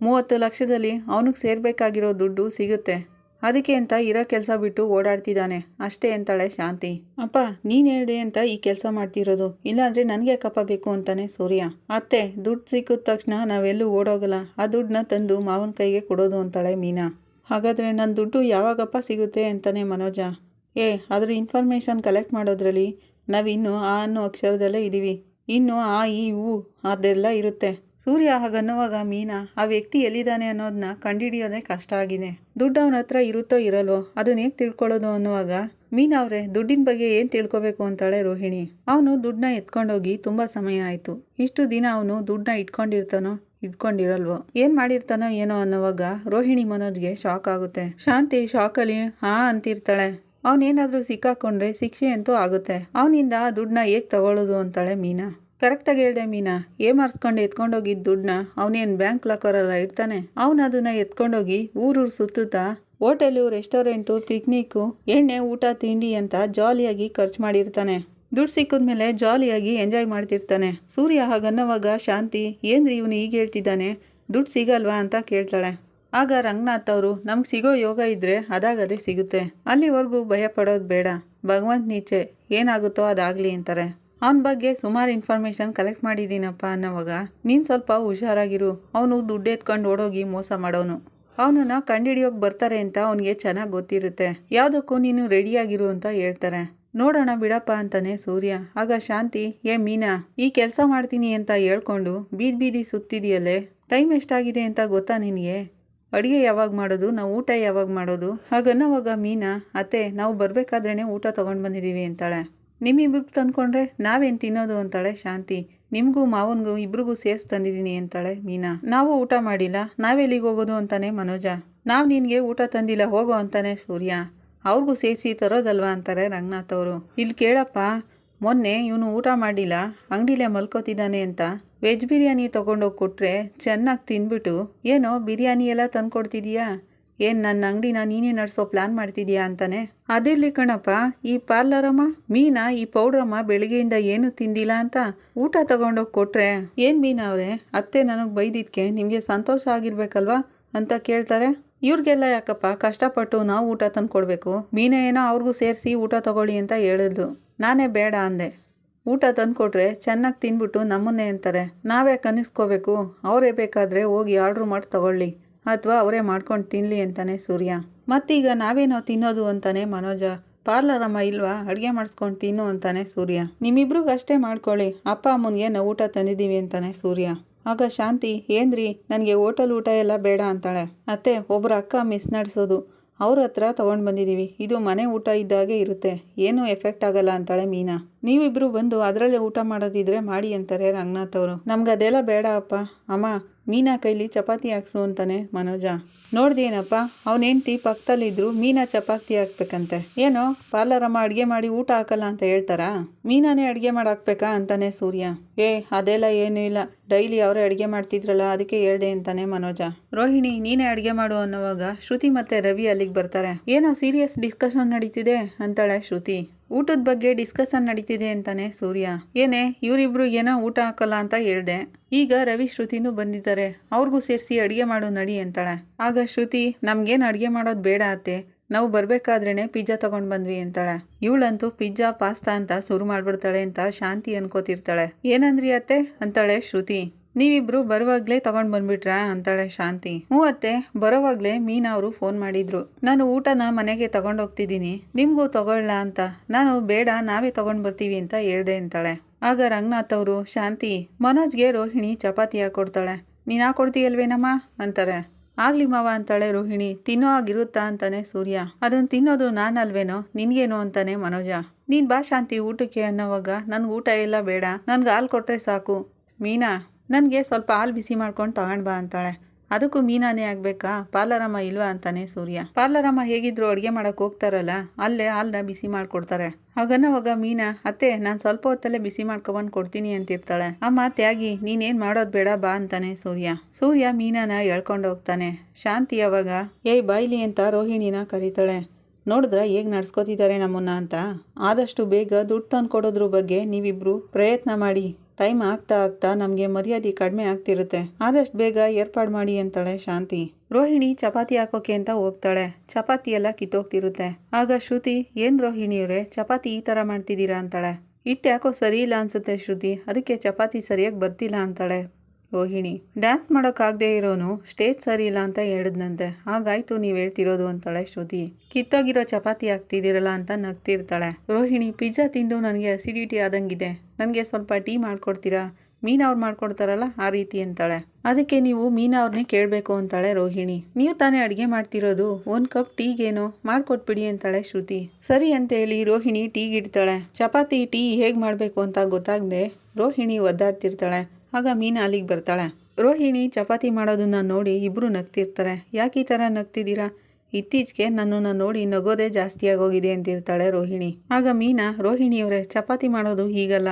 ಮೂವತ್ತು ಲಕ್ಷದಲ್ಲಿ ಅವನಿಗೆ ಸೇರ್ಬೇಕಾಗಿರೋ ದುಡ್ಡು ಸಿಗುತ್ತೆ. ಅದಕ್ಕೆ ಅಂತ ಇರೋ ಕೆಲಸ ಬಿಟ್ಟು ಓಡಾಡ್ತಿದ್ದಾನೆ. ಅಷ್ಟೇ ಅಂತಾಳೆ ಶಾಂತಿ. ಅಪ್ಪ, ನೀನು ಹೇಳಿದೆ ಅಂತ ಈ ಕೆಲಸ ಮಾಡ್ತಿರೋದು. ಇಲ್ಲಾಂದರೆ ನನಗೆ ಕಪ್ಪ ಬೇಕು ಅಂತಾನೆ ಸೂರ್ಯ. ಅತ್ತೆ, ದುಡ್ಡು ಸಿಕ್ಕಿದ ತಕ್ಷಣ ನಾವೆಲ್ಲೂ ಓಡೋಗಲ್ಲ. ಆ ದುಡ್ಡನ್ನ ತಂದು ಮಾವನ ಕೈಗೆ ಕೊಡೋದು ಅಂತಾಳೆ ಮೀನಾ. ಹಾಗಾದರೆ ನನ್ನ ದುಡ್ಡು ಯಾವಾಗಪ್ಪ ಸಿಗುತ್ತೆ ಅಂತಾನೆ ಮನೋಜ. ಏ, ಅದ್ರ ಇನ್ಫಾರ್ಮೇಷನ್ ಕಲೆಕ್ಟ್ ಮಾಡೋದ್ರಲ್ಲಿ ನಾವಿನ್ನು ಆ ಅನ್ನೋ ಅಕ್ಷರದಲ್ಲೇ ಇದ್ದೀವಿ ಇನ್ನು ಆ, ಈ ಹೂ ಅದೆಲ್ಲ ಇರುತ್ತೆ. ಸೂರ್ಯ ಹಾಗನ್ನುವಾಗ ಮೀನಾ, ಆ ವ್ಯಕ್ತಿ ಎಲ್ಲಿದ್ದಾನೆ ಅನ್ನೋದನ್ನ ಕಂಡುಹಿಡಿಯೋದೇ ಕಷ್ಟ ಆಗಿದೆ. ದುಡ್ಡು ಅವನ ಹತ್ರ ಇರುತ್ತೋ ಇರಲ್ವೋ ಅದನ್ನ ಹೇಗೆ ತಿಳ್ಕೊಳ್ಳೋದು ಅನ್ನುವಾಗ ಮೀನಾ ಅವರೇ, ದುಡ್ಡಿನ ಬಗ್ಗೆ ಏನು ತಿಳ್ಕೊಬೇಕು ಅಂತಾಳೆ ರೋಹಿಣಿ. ಅವನು ದುಡ್ಡನ್ನ ಎತ್ಕೊಂಡೋಗಿ ತುಂಬ ಸಮಯ ಆಯಿತು. ಇಷ್ಟು ದಿನ ಅವನು ದುಡ್ಡನ್ನ ಇಟ್ಕೊಂಡಿರ್ತಾನೋ, ಇಟ್ಕೊಂಡಿರಲ್ವೋ, ಏನ್ ಮಾಡಿರ್ತಾನೋ ಏನೋ ಅನ್ನೋವಾಗ ರೋಹಿಣಿ ಮನೋಜ್ಗೆ ಶಾಕ್ ಆಗುತ್ತೆ. ಶಾಂತಿ ಶಾಕಲ್ಲಿ, ಹಾ ಅಂತಿರ್ತಾಳೆ. ಅವನೇನಾದ್ರೂ ಸಿಕ್ಕಾಕೊಂಡ್ರೆ ಶಿಕ್ಷೆ ಅಂತೂ ಆಗುತ್ತೆ. ಅವನಿಂದ ದುಡ್ಡನ್ನ ಹೇಗೆ ತಗೊಳ್ಳೋದು ಅಂತಾಳೆ ಮೀನಾ. ಕರೆಕ್ಟಾಗಿ ಹೇಳ್ದೆ ಮೀನಾ ಏ ಮಾರ್ಸ್ಕೊಂಡು ಎತ್ಕೊಂಡೋಗಿದ್ದ ದುಡ್ಡನ್ನ ಅವನೇನು ಬ್ಯಾಂಕ್ ಲಾಕರಲ್ಲ ಇಡ್ತಾನೆ? ಅವನು ಅದನ್ನ ಎತ್ಕೊಂಡೋಗಿ ಊರೂರು ಸುತ್ತುತ್ತಾ ಹೋಟೆಲು, ರೆಸ್ಟೋರೆಂಟು, ಪಿಕ್ನಿಕ್ಕು, ಎಣ್ಣೆ, ಊಟ, ತಿಂಡಿ ಅಂತ ಜಾಲಿಯಾಗಿ ಖರ್ಚು ಮಾಡಿರ್ತಾನೆ. ದುಡ್ಡು ಸಿಕ್ಕಿದ್ಮೇಲೆ ಜಾಲಿಯಾಗಿ ಎಂಜಾಯ್ ಮಾಡ್ತಿರ್ತಾನೆ. ಸೂರ್ಯ ಹಾಗನ್ನೋವಾಗ, ಶಾಂತಿ, ಏನ್ರಿ ಇವನು ಈಗ ಹೇಳ್ತಿದ್ದಾನೆ? ದುಡ್ಡು ಸಿಗಲ್ವಾ? ಅಂತ ಕೇಳ್ತಾಳೆ. ಆಗ ರಂಗನಾಥ್ ಅವರು, ನಮ್ಗೆ ಸಿಗೋ ಯೋಗ ಇದ್ರೆ ಅದಾಗದೇ ಸಿಗುತ್ತೆ. ಅಲ್ಲಿವರೆಗೂ ಭಯ ಪಡೋದು ಬೇಡ. ಭಗವಂತ ನೀಚೆ ಏನಾಗುತ್ತೋ ಅದಾಗಲಿ ಅಂತಾರೆ. ಅವನ ಬಗ್ಗೆ ಸುಮಾರು ಇನ್ಫಾರ್ಮೇಷನ್ ಕಲೆಕ್ಟ್ ಮಾಡಿದ್ದೀನಪ್ಪ ಅನ್ನೋವಾಗ, ನೀನು ಸ್ವಲ್ಪ ಹುಷಾರಾಗಿರು. ಅವನು ದುಡ್ಡು ಎತ್ಕೊಂಡು ಓಡೋಗಿ ಮೋಸ ಮಾಡೋನು. ಅವನನ್ನ ಕಂಡಿಡಿಯೋಕೆ ಬರ್ತಾರೆ ಅಂತ ಅವನಿಗೆ ಚೆನ್ನಾಗಿ ಗೊತ್ತಿರುತ್ತೆ. ಯಾವುದಕ್ಕೂ ನೀನು ರೆಡಿಯಾಗಿರು ಅಂತ ಹೇಳ್ತಾರೆ. ನೋಡೋಣ ಬಿಡಪ್ಪ ಅಂತಾನೆ ಸೂರ್ಯ. ಆಗ ಶಾಂತಿ, ಏ ಮೀನಾ, ಈ ಕೆಲಸ ಮಾಡ್ತೀನಿ ಅಂತ ಹೇಳ್ಕೊಂಡು ಬೀದಿ ಬೀದಿ ಸುತ್ತಿದೆಯಲ್ಲೇ? ಟೈಮ್ ಎಷ್ಟಾಗಿದೆ ಅಂತ ಗೊತ್ತಾ ನಿನಗೆ? ಅಡುಗೆ ಯಾವಾಗ ಮಾಡೋದು? ನಾವು ಊಟ ಯಾವಾಗ ಮಾಡೋದು? ಹಾಗನ್ನೋವಾಗ ಮೀನಾ, ಅತ್ತೆ, ನಾವು ಬರಬೇಕಾದ್ರೇ ಊಟ ತೊಗೊಂಡು ಬಂದಿದ್ದೀವಿ ಅಂತಾಳೆ. ನಿಮ್ಮಿಬ್ರಿಗೆ ತಂದ್ಕೊಂಡ್ರೆ ನಾವೇನು ತಿನ್ನೋದು ಅಂತಾಳೆ ಶಾಂತಿ. ನಿಮಗೂ ಮಾವನಿಗೂ ಇಬ್ರಿಗೂ ಸೇರಿಸಿ ತಂದಿದ್ದೀನಿ ಅಂತಾಳೆ ಮೀನಾ. ನಾವು ಊಟ ಮಾಡಿಲ್ಲ ನಾವೆಲ್ಲಿಗೆ ಹೋಗೋದು ಅಂತಾನೆ ಮನೋಜ. ನಾವು ನಿನಗೆ ಊಟ ತಂದಿಲ್ಲ, ಹೋಗೋ ಅಂತಾನೆ ಸೂರ್ಯ. ಅವ್ರಿಗೂ ಸೇರಿಸಿ ತರೋದಲ್ವಾ ಅಂತಾರೆ ರಂಗನಾಥ್ ಅವರು. ಇಲ್ಲಿ ಕೇಳಪ್ಪ, ಮೊನ್ನೆ ಇವನು ಊಟ ಮಾಡಿಲ್ಲ, ಅಂಗಡಿಲೇ ಮಲ್ಕೋತಿದ್ದಾನೆ ಅಂತ. ವೆಜ್ ಬಿರಿಯಾನಿ ತೊಗೊಂಡೋಗಿ ಕೊಟ್ಟರೆ ಚೆನ್ನಾಗಿ ತಿಂದ್ಬಿಟ್ಟು ಏನೋ ಬಿರಿಯಾನಿ ಎಲ್ಲ ತಂದ್ಕೊಡ್ತಿದೀಯಾ? ಏನು ನನ್ನ ಅಂಗಡಿನ ನೀನೇ ನಡೆಸೋ ಪ್ಲಾನ್ ಮಾಡ್ತಿದ್ಯಾ ಅಂತಾನೆ? ಅದಿರ್ಲಿ ಕಣಪ್ಪ, ಈ ಪಾರ್ಲರಮ್ಮ, ಮೀನಾ, ಈ ಪೌಡ್ರಮ್ಮ ಬೆಳಿಗ್ಗೆಯಿಂದ ಏನು ತಿಂದಿಲ್ಲ ಅಂತ ಊಟ ತಗೊಂಡೋಗಿ ಕೊಟ್ರೆ? ಏನು ಮೀನಾ ಅವರೇ, ಅತ್ತೆ ನನಗೆ ಬೈದಿದ್ಕೆ ನಿಮಗೆ ಸಂತೋಷ ಆಗಿರ್ಬೇಕಲ್ವಾ ಅಂತ ಕೇಳ್ತಾರೆ. ಇವ್ರಿಗೆಲ್ಲ ಯಾಕಪ್ಪ ಕಷ್ಟಪಟ್ಟು ನಾವು ಊಟ ತಂದು ಕೊಡಬೇಕು ಮೀನೇ ಏನೋ ಅವ್ರಿಗೂ ಸೇರಿಸಿ ಊಟ ತಗೊಳ್ಳಿ ಅಂತ ಹೇಳಿದ್ಲು. ನಾನೇ ಬೇಡ ಅಂದೆ. ಊಟ ತಂದುಕೊಟ್ರೆ ಚೆನ್ನಾಗಿ ತಿಂದ್ಬಿಟ್ಟು ನಮ್ಮನ್ನೇ ಅಂತಾರೆ. ನಾವೇ ಕನಿಸ್ಕೋಬೇಕು ಅವರೇ ಬೇಕಾದರೆ ಹೋಗಿ ಆರ್ಡ್ರ್ ಮಾಡಿ ತಗೊಳ್ಳಿ. ಅಥವಾ ಅವರೇ ಮಾಡ್ಕೊಂಡು ತಿನ್ನಲಿ ಅಂತಾನೆ ಸೂರ್ಯ. ಮತ್ತೀಗ ನಾವೇನೋ ತಿನ್ನೋದು ಅಂತಾನೆ ಮನೋಜ. ಪಾರ್ಲರ್ ಅಮ್ಮ ಇಲ್ವಾ? ಅಡುಗೆ ಮಾಡಿಸ್ಕೊಂಡು ತಿನ್ನು ಅಂತಾನೆ ಸೂರ್ಯ. ನಿಮ್ಮಿಬ್ರಿಗೂ ಅಷ್ಟೇ ಮಾಡ್ಕೊಳ್ಳಿ. ಅಪ್ಪ ಅಮ್ಮನಿಗೆ ನಾವು ಊಟ ತಂದಿದ್ದೀವಿ ಅಂತಾನೆ ಸೂರ್ಯ. ಆಗ ಶಾಂತಿ, ಏನ್ರಿ? ನನಗೆ ಹೋಟೆಲ್ ಊಟ ಎಲ್ಲ ಬೇಡ ಅಂತಾಳೆ. ಅತ್ತೆ ಒಬ್ಬರ ಅಕ್ಕ ಮಿಸ್ ನಡೆಸೋದು. ಅವ್ರ ಹತ್ರ ತೊಗೊಂಡು ಬಂದಿದ್ದೀವಿ. ಇದು ಮನೆ ಊಟ ಇದ್ದಾಗೆ ಇರುತ್ತೆ. ಏನೂ ಎಫೆಕ್ಟ್ ಆಗಲ್ಲ ಅಂತಾಳೆ ಮೀನಾ. ನೀವಿಬ್ರು ಬಂದು ಅದರಲ್ಲೇ ಊಟ ಮಾಡೋದಿದ್ರೆ ಮಾಡಿ ಅಂತಾರೆ ರಂಗನಾಥ್ ಅವರು. ನಮ್ಗೆ ಅದೆಲ್ಲ ಬೇಡ ಅಪ್ಪ. ಅಮ್ಮ ಮೀನಾ ಕೈಲಿ ಚಪಾತಿ ಹಾಕ್ಸು ಅಂತಾನೆ ಮನೋಜ. ನೋಡ್ದೇನಪ್ಪ ಅವನ ಹೆಂಡ್ತಿ ಪಕ್ಕದಲ್ಲಿದ್ರು ಮೀನಾ ಚಪಾತಿ ಹಾಕ್ಬೇಕಂತೆ. ಏನೋ ಪಾರ್ಲರಮ್ಮ ಅಡುಗೆ ಮಾಡಿ ಊಟ ಹಾಕಲ್ಲ ಅಂತ ಹೇಳ್ತಾರಾ? ಮೀನಾನೇ ಅಡುಗೆ ಮಾಡಾಕ್ಬೇಕಾ ಅಂತಾನೆ ಸೂರ್ಯ. ಏ, ಅದೆಲ್ಲ ಏನೂ ಇಲ್ಲ. ಡೈಲಿ ಅವರೇ ಅಡುಗೆ ಮಾಡ್ತಿದ್ರಲ್ಲ, ಅದಕ್ಕೆ ಹೇಳ್ದೆ ಅಂತಾನೆ ಮನೋಜ. ರೋಹಿಣಿ, ನೀನೇ ಅಡುಗೆ ಮಾಡು ಅನ್ನೋವಾಗ ಶ್ರುತಿ ಮತ್ತೆ ರವಿ ಅಲ್ಲಿಗೆ ಬರ್ತಾರೆ. ಏನೋ ಸೀರಿಯಸ್ ಡಿಸ್ಕಷನ್ ನಡೀತಿದೆ ಅಂತಾಳೆ ಶ್ರುತಿ. ಊಟದ ಬಗ್ಗೆ ಡಿಸ್ಕಷನ್ ನಡೀತಿದೆ ಅಂತಾನೆ ಸೂರ್ಯ. ಏನೇ, ಇವರಿಬ್ರು ಏನೋ ಊಟ ಹಾಕಲ್ಲ ಅಂತ ಹೇಳ್ದೆ. ಈಗ ರವಿ ಶ್ರುತಿನೂ ಬಂದಿದ್ದಾರೆ. ಅವ್ರಿಗೂ ಸೇರಿಸಿ ಅಡುಗೆ ಮಾಡು ನಡಿ ಅಂತಾಳೆ. ಆಗ ಶ್ರುತಿ, ನಮ್ಗೇನು ಅಡುಗೆ ಮಾಡೋದು ಬೇಡ ಅತ್ತೆ. ನಾವು ಬರ್ಬೇಕಾದ್ರೇನೆ ಪಿಜ್ಜಾ ತಗೊಂಡ್ ಬಂದ್ವಿ ಅಂತಾಳೆ. ಇವಳಂತೂ ಪಿಜ್ಜಾ, ಪಾಸ್ತಾ ಅಂತ ಶುರು ಮಾಡಿಬಿಡ್ತಾಳೆ ಅಂತ ಶಾಂತಿ ಅನ್ಕೋತಿರ್ತಾಳೆ. ಏನಂದ್ರಿ ಅತ್ತೆ? ಅಂತಾಳೆ ಶ್ರುತಿ. ನೀವಿಬ್ರು ಬರುವಾಗ್ಲೇ ತಗೊಂಡ್ ಬಂದ್ಬಿಟ್ರಾ? ಅಂತಾಳೆ ಶಾಂತಿ. ಹ್ಞೂ ಅತ್ತೆ ಬರೋವಾಗ್ಲೇ ಮೀನಾ ಅವರು ಫೋನ್ ಮಾಡಿದ್ರು. ನಾನು ಊಟನ ಮನೆಗೆ ತಗೊಂಡೋಗ್ತಿದ್ದೀನಿ ನಿಮ್ಗೂ ತಗೊಳ್ಳ ಅಂತ. ನಾನು ಬೇಡ, ನಾವೇ ತಗೊಂಡ್ ಬರ್ತೀವಿ ಅಂತ ಹೇಳ್ದೆ ಅಂತಾಳೆ. ಆಗ ರಂಗನಾಥ್ ಅವರು, ಶಾಂತಿ, ಮನೋಜ್ಗೆ ರೋಹಿಣಿ ಚಪಾತಿ ಹಾಕೊಡ್ತಾಳೆ. ನೀನ್ ಹಾಕೊಡ್ತೀಯಲ್ವೇನಮ್ಮ? ಅಂತಾರೆ. ಆಗ್ಲಿ ಮಾವ, ಅಂತಾಳೆ ರೋಹಿಣಿ. ತಿನ್ನೋ ಆಗಿರುತ್ತಾ ಅಂತಾನೆ ಸೂರ್ಯ. ಅದನ್ನ ತಿನ್ನೋದು ನಾನಲ್ವೇನೋ? ನಿನ್ಗೇನು ಅಂತಾನೆ ಮನೋಜ. ನೀನ್ ಬಾ ಶಾಂತಿ ಊಟಕ್ಕೆ ಅನ್ನೋವಾಗ, ನನ್ಗೆ ಊಟ ಎಲ್ಲ ಬೇಡ. ನನ್ಗೆ ಹಾಲು ಕೊಟ್ರೆ ಸಾಕು. ಮೀನಾ ನನಗೆ ಸ್ವಲ್ಪ ಹಾಲು ಬಿಸಿ ಮಾಡ್ಕೊಂಡು ತಗೊಂಡು ಬಾ ಅಂತಾಳೆ. ಅದಕ್ಕೂ ಮೀನಾನೇ ಆಗಬೇಕಾ? ಪಾರ್ಲರಮ್ಮ ಇಲ್ವಾ ಅಂತಾನೆ ಸೂರ್ಯ. ಪಾರ್ಲರಮ್ಮ ಹೇಗಿದ್ರು ಅಡುಗೆ ಮಾಡೋಕೆ ಹೋಗ್ತಾರಲ್ಲ, ಅಲ್ಲೇ ಹಾಲನ್ನ ಬಿಸಿ ಮಾಡಿಕೊಡ್ತಾರೆ. ಆವಾಗ ಮೀನಾ, ಅತ್ತೆ, ನಾನು ಸ್ವಲ್ಪ ಹೊತ್ತಲ್ಲೇ ಬಿಸಿ ಮಾಡ್ಕೊಬಂದು ಕೊಡ್ತೀನಿ ಅಂತಿರ್ತಾಳೆ. ಅಮ್ಮ, ತ್ಯಾಗಿ, ನೀನೇನು ಮಾಡೋದು ಬೇಡ ಬಾ ಅಂತಾನೆ ಸೂರ್ಯ. ಸೂರ್ಯ ಮೀನಾನ ಎಳ್ಕೊಂಡು ಹೋಗ್ತಾನೆ. ಶಾಂತಿ ಅವಾಗ ಏಯ್, ಬಾಯ್ಲಿ ಅಂತ ರೋಹಿಣಿನ ಕರೀತಾಳೆ. ನೋಡಿದ್ರೆ ಹೇಗೆ ನಡ್ಸ್ಕೊತಿದ್ದಾರೆ ನಮ್ಮನ್ನ ಅಂತ. ಆದಷ್ಟು ಬೇಗ ದುಡ್ಡು ತಂದು ಕೊಡೋದ್ರ ಬಗ್ಗೆ ನೀವಿಬ್ರು ಪ್ರಯತ್ನ ಮಾಡಿ. ಟೈಮ್ ಆಗ್ತಾ ಆಗ್ತಾ ನಮಗೆ ಮರ್ಯಾದೆ ಕಡಿಮೆ ಆಗ್ತಿರುತ್ತೆ. ಆದಷ್ಟು ಬೇಗ ಏರ್ಪಾಡು ಮಾಡಿ ಅಂತಾಳೆ ಶಾಂತಿ. ರೋಹಿಣಿ ಚಪಾತಿ ಹಾಕೋಕೆ ಅಂತ ಹೋಗ್ತಾಳೆ. ಚಪಾತಿ ಎಲ್ಲ ಕಿತ್ತೋಗ್ತಿರುತ್ತೆ. ಆಗ ಶ್ರುತಿ, ಏನ್ ರೋಹಿಣಿಯವರೇ ಚಪಾತಿ ಈ ಥರ ಮಾಡ್ತಿದ್ದೀರಾ ಅಂತಾಳೆ. ಹಿಟ್ಟು ಯಾಕೋ ಸರಿ ಇಲ್ಲ ಅನ್ಸುತ್ತೆ ಶ್ರುತಿ. ಅದಕ್ಕೆ ಚಪಾತಿ ಸರಿಯಾಗಿ ಬರ್ತಿಲ್ಲ ಅಂತಾಳೆ. ರೋಹಿಣಿ, ಡ್ಯಾನ್ಸ್ ಮಾಡೋಕ್ಕಾಗದೇ ಇರೋನು ಸ್ಟೇಜ್ ಸರಿ ಇಲ್ಲ ಅಂತ ಹೇಳಿದ್ನಂತೆ. ಹಾಗಾಯ್ತು ನೀವು ಹೇಳ್ತಿರೋದು ಅಂತಾಳೆ ಶ್ರುತಿ. ಕಿತ್ತೋಗಿರೋ ಚಪಾತಿ ಹಾಕ್ತಿದ್ದೀರಲ್ಲ ಅಂತ ನಗ್ತಿರ್ತಾಳೆ. ರೋಹಿಣಿ, ಪಿಜ್ಜಾ ತಿಂದು ನನಗೆ ಅಸಿಡಿಟಿ ಆದಂಗಿದೆ. ನನಗೆ ಸ್ವಲ್ಪ ಟೀ ಮಾಡ್ಕೊಡ್ತೀರಾ? ಮೀನಾ ಅವ್ರು ಮಾಡ್ಕೊಡ್ತಾರಲ್ಲ ಆ ರೀತಿ ಅಂತಾಳೆ. ಅದಕ್ಕೆ ನೀವು ಮೀನಾ ಅವ್ರನ್ನೇ ಕೇಳಬೇಕು ಅಂತಾಳೆ ರೋಹಿಣಿ. ನೀವು ತಾನೇ ಅಡುಗೆ ಮಾಡ್ತಿರೋದು. ಒಂದು ಕಪ್ ಟೀಗೇನು ಮಾಡ್ಕೊಟ್ಬಿಡಿ ಅಂತಾಳೆ ಶ್ರುತಿ. ಸರಿ ಅಂತ ಹೇಳಿ ರೋಹಿಣಿ ಟೀಗಿಡ್ತಾಳೆ ಚಪಾತಿ, ಟೀ ಹೇಗೆ ಮಾಡಬೇಕು ಅಂತ ಗೊತ್ತಾಗದೆ ರೋಹಿಣಿ ಒದ್ದಾಡ್ತಿರ್ತಾಳೆ. ಆಗ ಮೀನಾ ಅಲ್ಲಿಗೆ ಬರ್ತಾಳೆ. ರೋಹಿಣಿ ಚಪಾತಿ ಮಾಡೋದನ್ನು ನೋಡಿ ಇಬ್ಬರು ನಗ್ತಿರ್ತಾರೆ. ಯಾಕೆ ಈ ಥರ ನಗ್ತಿದ್ದೀರಾ? ಇತ್ತೀಚೆಗೆ ನನ್ನನ್ನು ನೋಡಿ ನಗೋದೇ ಜಾಸ್ತಿಯಾಗೋಗಿದೆ ಅಂತಿರ್ತಾಳೆ ರೋಹಿಣಿ. ಆಗ ಮೀನಾ ರೋಹಿಣಿಯವರೇ, ಚಪಾತಿ ಮಾಡೋದು ಹೀಗಲ್ಲ.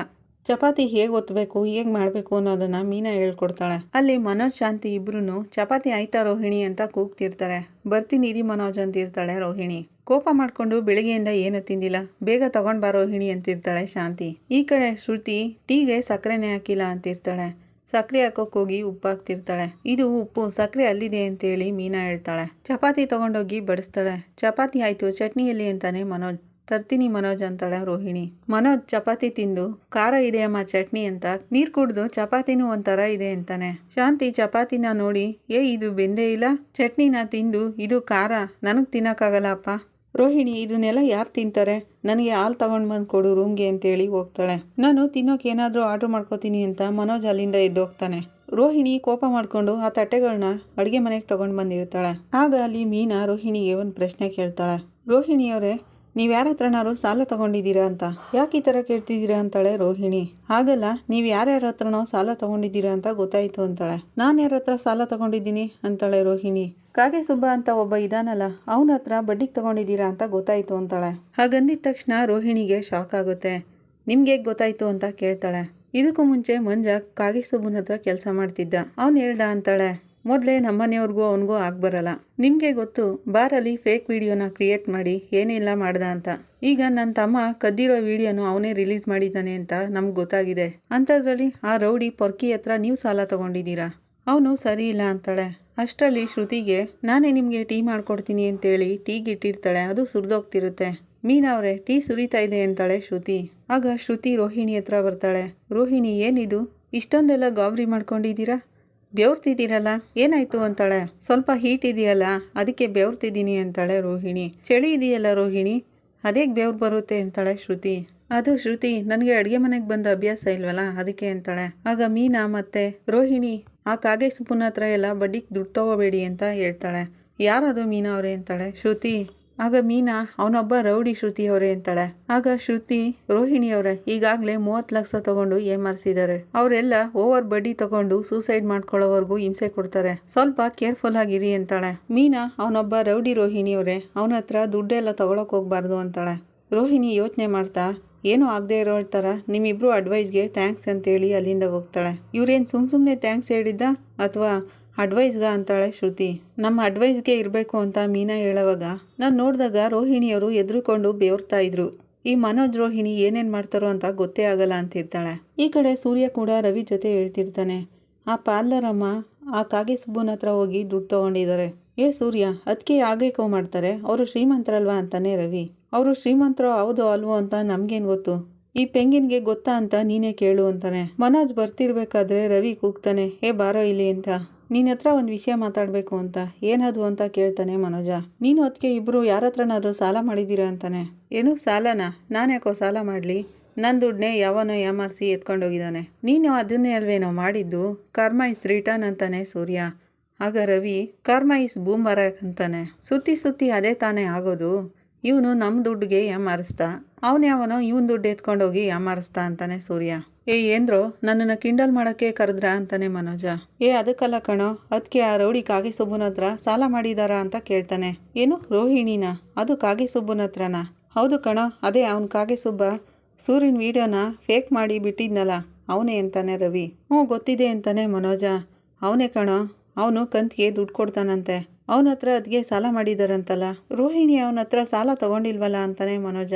ಚಪಾತಿ ಹೇಗೆ ಒತ್ತಬೇಕು ಹೇಗೆ ಮಾಡಬೇಕು ಅನ್ನೋದನ್ನು ಮೀನಾ ಹೇಳ್ಕೊಡ್ತಾಳೆ. ಅಲ್ಲಿ ಮನೋಜ್ ಶಾಂತಿ ಇಬ್ರು ಚಪಾತಿ ಆಯ್ತಾ ರೋಹಿಣಿ? ಅಂತ ಕೂಗ್ತಿರ್ತಾರೆ. ಬರ್ತೀನಿ ಇರಿ ಮನೋಜ್ ಅಂತಿರ್ತಾಳೆ ರೋಹಿಣಿ. ಕೋಪ ಮಾಡಿಕೊಂಡು ಬೆಳಿಗ್ಗೆಯಿಂದ ಏನು ತಿಂದಿಲ್ಲ? ಬೇಗ ತಗೊಂಡು ಬಾರೋ ಹಿಣಿ ಅಂತಿರ್ತಾಳೆ ಶಾಂತಿ. ಈ ಕಡೆ ಶ್ರುತಿ, ಟೀಗೆ ಸಕ್ಕರೆನೇ ಹಾಕಿಲ್ಲ ಅಂತಿರ್ತಾಳೆ. ಸಕ್ಕರೆ ಹಾಕೋಕ್ಕೋಗಿ ಉಪ್ಪು ಹಾಕ್ತಿರ್ತಾಳೆ. ಇದು ಉಪ್ಪು ಸಕ್ಕರೆ ಅಲ್ಲಿದೆ ಅಂತೇಳಿ ಮೀನಾ ಹೇಳ್ತಾಳೆ. ಚಪಾತಿ ತಗೊಂಡೋಗಿ ಬಡಿಸ್ತಾಳೆ. ಚಪಾತಿ ಆಯಿತು, ಚಟ್ನಿಯಲ್ಲಿ ಅಂತಾನೆ ಮನೋಜ್. ತರ್ತೀನಿ ಮನೋಜ್ ಅಂತಾಳೆ ರೋಹಿಣಿ. ಮನೋಜ್ ಚಪಾತಿ ತಿಂದು, ಖಾರ ಇದೆ ಅಮ್ಮ ಚಟ್ನಿ ಅಂತ, ನೀರು ಕುಡ್ದು ಚಪಾತಿನೂ ಒಂಥರ ಇದೆ ಅಂತಾನೆ. ಶಾಂತಿ ಚಪಾತಿನ ನೋಡಿ, ಏ, ಇದು ಬೆಂದೇ ಇಲ್ಲ. ಚಟ್ನಿನ ತಿಂದು, ಇದು ಖಾರ. ನನಗೆ ತಿನ್ನಕ್ಕಾಗಲ್ಲ ಅಪ್ಪ. ರೋಹಿಣಿ, ಇದನ್ನೆಲ್ಲ ಯಾರು ತಿಂತಾರೆ? ನನಗೆ ಹಾಲು ತಗೊಂಡು ಬಂದು ಕೊಡು, ರೂಮ್ಗೆ ಅಂತೇಳಿ ಹೋಗ್ತಾಳೆ. ನಾನು ತಿನ್ನೋಕೆ ಏನಾದರೂ ಆರ್ಡ್ರ್ ಮಾಡ್ಕೋತೀನಿ ಅಂತ ಮನೋಜ್ ಅಲ್ಲಿಂದ ಎದ್ದೋಗ್ತಾನೆ. ರೋಹಿಣಿ ಕೋಪ ಮಾಡಿಕೊಂಡು ಆ ತಟ್ಟೆಗಳನ್ನ ಅಡುಗೆ ಮನೆಗೆ ತಗೊಂಡು ಬಂದಿರ್ತಾಳೆ. ಆಗ ಅಲ್ಲಿ ಮೀನಾ ರೋಹಿಣಿಗೆ ಒಂದು ಪ್ರಶ್ನೆ ಕೇಳ್ತಾಳೆ. ರೋಹಿಣಿಯವರೇ ನೀವು ಯಾರ ಹತ್ರನಾರು ಸಾಲ ತಗೊಂಡಿದ್ದೀರಾ ಅಂತ? ಯಾಕೆ ಈ ಥರ ಕೇಳ್ತಿದ್ದೀರಾ ಅಂತಾಳೆ ರೋಹಿಣಿ. ಹಾಗಲ್ಲ, ನೀವು ಯಾರ್ಯಾರ ಹತ್ರನೋ ಸಾಲ ತಗೊಂಡಿದ್ದೀರಾ ಅಂತ ಗೊತ್ತಾಯಿತು ಅಂತಾಳೆ. ನಾನು ಯಾರ ಹತ್ರ ಸಾಲ ತಗೊಂಡಿದ್ದೀನಿ ಅಂತಾಳೆ ರೋಹಿಣಿ. ಕಾಗೆ ಸುಬ್ಬ ಅಂತ ಒಬ್ಬ ಇದಾನಲ್ಲ, ಅವನ ಹತ್ರ ಬಡ್ಡಿಗೆ ತಗೊಂಡಿದ್ದೀರಾ ಅಂತ ಗೊತ್ತಾಯಿತು ಅಂತಾಳೆ. ಹಾಗಂದಿದ ತಕ್ಷಣ ರೋಹಿಣಿಗೆ ಶಾಕ್ ಆಗುತ್ತೆ. ನಿಮ್ಗೆ ಗೊತ್ತಾಯ್ತು ಅಂತ ಕೇಳ್ತಾಳೆ. ಇದಕ್ಕೂ ಮುಂಚೆ ಮಂಜ ಕಾಗೆ ಸುಬ್ಬನ ಹತ್ರ ಕೆಲಸ ಮಾಡ್ತಿದ್ದ. ಅವನು ಹೇಳ್ದ ಅಂತಾಳೆ ಮೊದಲೇ ನಮ್ಮನೆಯವ್ರಿಗೂ ಅವನಿಗೂ ಆಗ್ಬರಲ್ಲ ನಿಮಗೆ ಗೊತ್ತು, ಬಾರಲ್ಲಿ ಫೇಕ್ ವಿಡಿಯೋನ ಕ್ರಿಯೇಟ್ ಮಾಡಿ ಏನೆಲ್ಲ ಮಾಡ್ದ ಅಂತ. ಈಗ ನನ್ನ ತಮ್ಮ ಕದ್ದಿರೋ ವಿಡಿಯೋನು ಅವನೇ ರಿಲೀಸ್ ಮಾಡಿದ್ದಾನೆ ಅಂತ ನಮ್ಗೆ ಗೊತ್ತಾಗಿದೆ. ಅಂಥದ್ರಲ್ಲಿ ಆ ರೌಡಿ ಪೊರ್ಕಿ ಹತ್ರ ನೀವು ಸಾಲ ತಗೊಂಡಿದ್ದೀರಾ? ಅವನು ಸರಿ ಇಲ್ಲ ಅಂತಾಳೆ. ಅಷ್ಟರಲ್ಲಿ ಶ್ರುತಿಗೆ, ನಾನೇ ನಿಮಗೆ ಟೀ ಮಾಡ್ಕೊಡ್ತೀನಿ ಅಂತೇಳಿ ಟೀ ಗಿಟ್ಟಿರ್ತಾಳೆ, ಅದು ಸುರಿದೋಗ್ತಿರುತ್ತೆ. ಮೀನಾ ಅವರೇ, ಟೀ ಸುರಿತಾ ಇದೆ ಅಂತಾಳೆ ಶ್ರುತಿ. ಆಗ ಶ್ರುತಿ ರೋಹಿಣಿ ಹತ್ರ ಬರ್ತಾಳೆ. ರೋಹಿಣಿ, ಏನಿದು? ಇಷ್ಟೊಂದೆಲ್ಲ ಗಾಬರಿ ಮಾಡ್ಕೊಂಡಿದ್ದೀರಾ? ಬೆವ್ರ್ತಿದ್ದೀರಲ್ಲ? ಏನಾಯ್ತು ಅಂತಾಳೆ? ಸ್ವಲ್ಪ ಹೀಟ್ ಇದೆಯಲ್ಲ? ಅದಕ್ಕೆ ಬೆವ್ರ್ತಿದ್ದೀನಿ ಅಂತಾಳೆ ರೋಹಿಣಿ. ಚಳಿ ಇದೆಯಲ್ಲ ರೋಹಿಣಿ? ಅದೇ ಬೆವ್ರು ಬರುತ್ತೆ ಅಂತಾಳೆ ಶ್ರುತಿ. ಅದು ಶ್ರುತಿ, ನನಗೆ ಅಡುಗೆ ಮನೆಗೆ ಬಂದ ಅಭ್ಯಾಸ ಇಲ್ವಲ್ಲ? ಅದಕ್ಕೆ ಅಂತಾಳೆ. ಆಗ ಮೀನಾ ಮತ್ತೆ, ರೋಹಿಣಿ, ಆ ಕಾಗೆ ಸುಪ್ಪನ ಹತ್ರ ಎಲ್ಲ ಬಡ್ಡಿಗೆ ದುಡ್ಡು ತಗೋಬೇಡಿ ಅಂತ ಹೇಳ್ತಾಳೆ. ಯಾರದು ಮೀನಾ ಅವರೇ ಅಂತಾಳೆ. ಶ್ರುತಿ ಆಗ ಮೀನಾ ಅವನೊಬ್ಬ ರೌಡಿ ಶ್ರುತಿ ಅವರೇ ಅಂತಾಳೆ. ಆಗ ಶ್ರುತಿ ಅವರೇ, ಈಗಾಗಲೇ ಮೂವತ್ತು ಲಕ್ಷ ತಗೊಂಡು ಏಮಾರಿಸಿದ್ದಾರೆ. ಅವರೆಲ್ಲ ಓವರ್ ಬಡ್ಡಿ ತಗೊಂಡು ಸೂಸೈಡ್ ಮಾಡ್ಕೊಳ್ಳೋವರೆಗೂ ಹಿಂಸೆ ಕೊಡ್ತಾರೆ. ಸ್ವಲ್ಪ ಕೇರ್ಫುಲ್ ಆಗಿರಿ ಅಂತಾಳೆ. ಮೀನಾ ಅವನೊಬ್ಬ ರೌಡಿ ರೋಹಿಣಿ ಅವರೇ, ಅವನ ಹತ್ರ ದುಡ್ಡೆಲ್ಲ ತಗೊಳಕ್ ಹೋಗ್ಬಾರ್ದು ಅಂತಾಳೆ. ರೋಹಿಣಿ ಯೋಚನೆ ಮಾಡ್ತಾ, ಏನೂ ಆಗದೆ ಇರೋ ಥರ ನಿಮ್ಮಿಬ್ರು ಅಡ್ವೈಸ್ಗೆ ಥ್ಯಾಂಕ್ಸ್ ಅಂತೇಳಿ ಅಲ್ಲಿಂದ ಹೋಗ್ತಾಳೆ. ಇವ್ರೇನು ಸುಮ್ಮ ಸುಮ್ಮನೆ ಥ್ಯಾಂಕ್ಸ್ ಹೇಳಿದ್ದ ಅಥವಾ ಅಡ್ವೈಸ್ಗ ಅಂತಾಳೆ ಶ್ರುತಿ. ನಮ್ಮ ಅಡ್ವೈಸ್ಗೆ ಇರಬೇಕು ಅಂತ ಮೀನಾ ಹೇಳೋವಾಗ, ನಾನು ನೋಡಿದಾಗ ರೋಹಿಣಿಯವರು ಎದುರುಕೊಂಡು ಬೇವ್ರ್ತಾ ಇದ್ರು. ಈ ಮನೋಜ್ ರೋಹಿಣಿ ಏನೇನು ಮಾಡ್ತಾರೋ ಅಂತ ಗೊತ್ತೇ ಆಗಲ್ಲ ಅಂತಿರ್ತಾಳೆ ಈ ಕಡೆ ಸೂರ್ಯ ಕೂಡ ರವಿ ಜೊತೆ ಹೇಳ್ತಿರ್ತಾನೆ. ಆ ಪಾರ್ಲರಮ್ಮ ಆ ಕಾಗೆ ಸುಬ್ಬನ ಹತ್ರ ಹೋಗಿ ದುಡ್ಡು ತಗೊಂಡಿದ್ದಾರೆ ಏ ಸೂರ್ಯ ಅದಕ್ಕೆ ಆಗೇಕೋ ಮಾಡ್ತಾರೆ. ಅವರು ಶ್ರೀಮಂತರಲ್ವಾ ಅಂತಾನೆ ರವಿ. ಅವರು ಶ್ರೀಮಂತರೋ ಹೌದೋ ಅಲ್ವೋ ಅಂತ ನಮಗೇನು ಗೊತ್ತು? ಈ ಪೆಂಗಿನ್ಗೆ ಗೊತ್ತಾ ಅಂತ ನೀನೇ ಕೇಳು ಅಂತಾನೆ. ಮನೋಜ್ ಬರ್ತಿರ್ಬೇಕಾದ್ರೆ ರವಿ ಕೂಗ್ತಾನೆ. ಏ ಬಾರೋ ಇಲ್ಲಿ ಅಂತ. ನಿನ್ನ ಹತ್ರ ಒಂದು ವಿಷಯ ಮಾತಾಡಬೇಕು ಅಂತ. ಏನದು ಅಂತ ಕೇಳ್ತಾನೆ ಮನೋಜ. ನೀನು ಅದಕ್ಕೆ ಇಬ್ಬರು ಯಾರ ಹತ್ರನಾದರೂ ಸಾಲ ಮಾಡಿದ್ದೀರಾ ಅಂತಾನೆ. ಏನು, ಸಾಲನಾ? ನಾನ್ಯಾಕೋ ಸಾಲ ಮಾಡಲಿ? ನನ್ನ ದುಡ್ಡನ್ನೇ ಯಾವನೋ ಯಾಮಾರಿಸಿ ಎತ್ಕೊಂಡೋಗಿದ್ದಾನೆ. ನೀನು ಅದನ್ನೇ ಅಲ್ವೇನೋ ಮಾಡಿದ್ದು? ಕರ್ಮ ಇಸ್ ರಿಟರ್ನ್ ಅಂತಾನೆ ಸೂರ್ಯ. ಆಗ ರವಿ, ಕರ್ಮ ಇಸ್ ಬೂಮರಾಕ್ ಅಂತಾನೆ. ಸುತ್ತಿ ಸುತ್ತಿ ಅದೇ ತಾನೇ ಆಗೋದು. ಇವನು ನಮ್ಮ ದುಡ್ಡಿಗೆ ಯಾಮಾರಿಸ್ತಾ ಅವನ್ಯಾವನೋ ಇವನ್ ದುಡ್ಡು ಎತ್ಕೊಂಡೋಗಿ ಯಾಮಾರಿಸ್ತಾ ಅಂತಾನೆ ಸೂರ್ಯ. ಏ, ಏನ್ರೋ? ನನ್ನನ್ನು ಕಿಂಡಲ್ ಮಾಡೋಕ್ಕೆ ಕರೆದ್ರ ಅಂತಾನೆ ಮನೋಜ. ಏ, ಅದಕ್ಕಲ್ಲ ಕಣೋ. ಅದಕ್ಕೆ ಆ ರೌಡಿ ಕಾಗೆ ಸುಬ್ಬನ ಹತ್ರ ಸಾಲ ಮಾಡಿದಾರಾ ಅಂತ ಕೇಳ್ತಾನೆ. ಏನು? ರೋಹಿಣಿನ? ಅದು ಕಾಗೆ ಸುಬ್ಬನ ಹತ್ರನಾ? ಹೌದು ಕಣೋ. ಅದೇ ಅವನ ಕಾಗೆ ಸುಬ್ಬ ಸೂರ್ಯನ ವಿಡಿಯೋನ ಫೇಕ್ ಮಾಡಿ ಬಿಟ್ಟಿದ್ನಲ್ಲ, ಅವನೇ ಅಂತಾನೆ ರವಿ. ಹ್ಞೂ, ಗೊತ್ತಿದೆ ಅಂತಾನೆ ಮನೋಜ. ಅವನೇ ಕಣೋ. ಅವನು ಕಂತಿಗೆ ದುಡ್ಡು ಕೊಡ್ತಾನಂತೆ. ಅವನ ಹತ್ರ ಅದಕ್ಕೆ ಸಾಲ ಮಾಡಿದಾರಂತಲ್ಲ. ರೋಹಿಣಿ ಅವನ ಹತ್ರ ಸಾಲ ತಗೊಂಡಿಲ್ವಲ್ಲ ಅಂತಾನೆ ಮನೋಜ.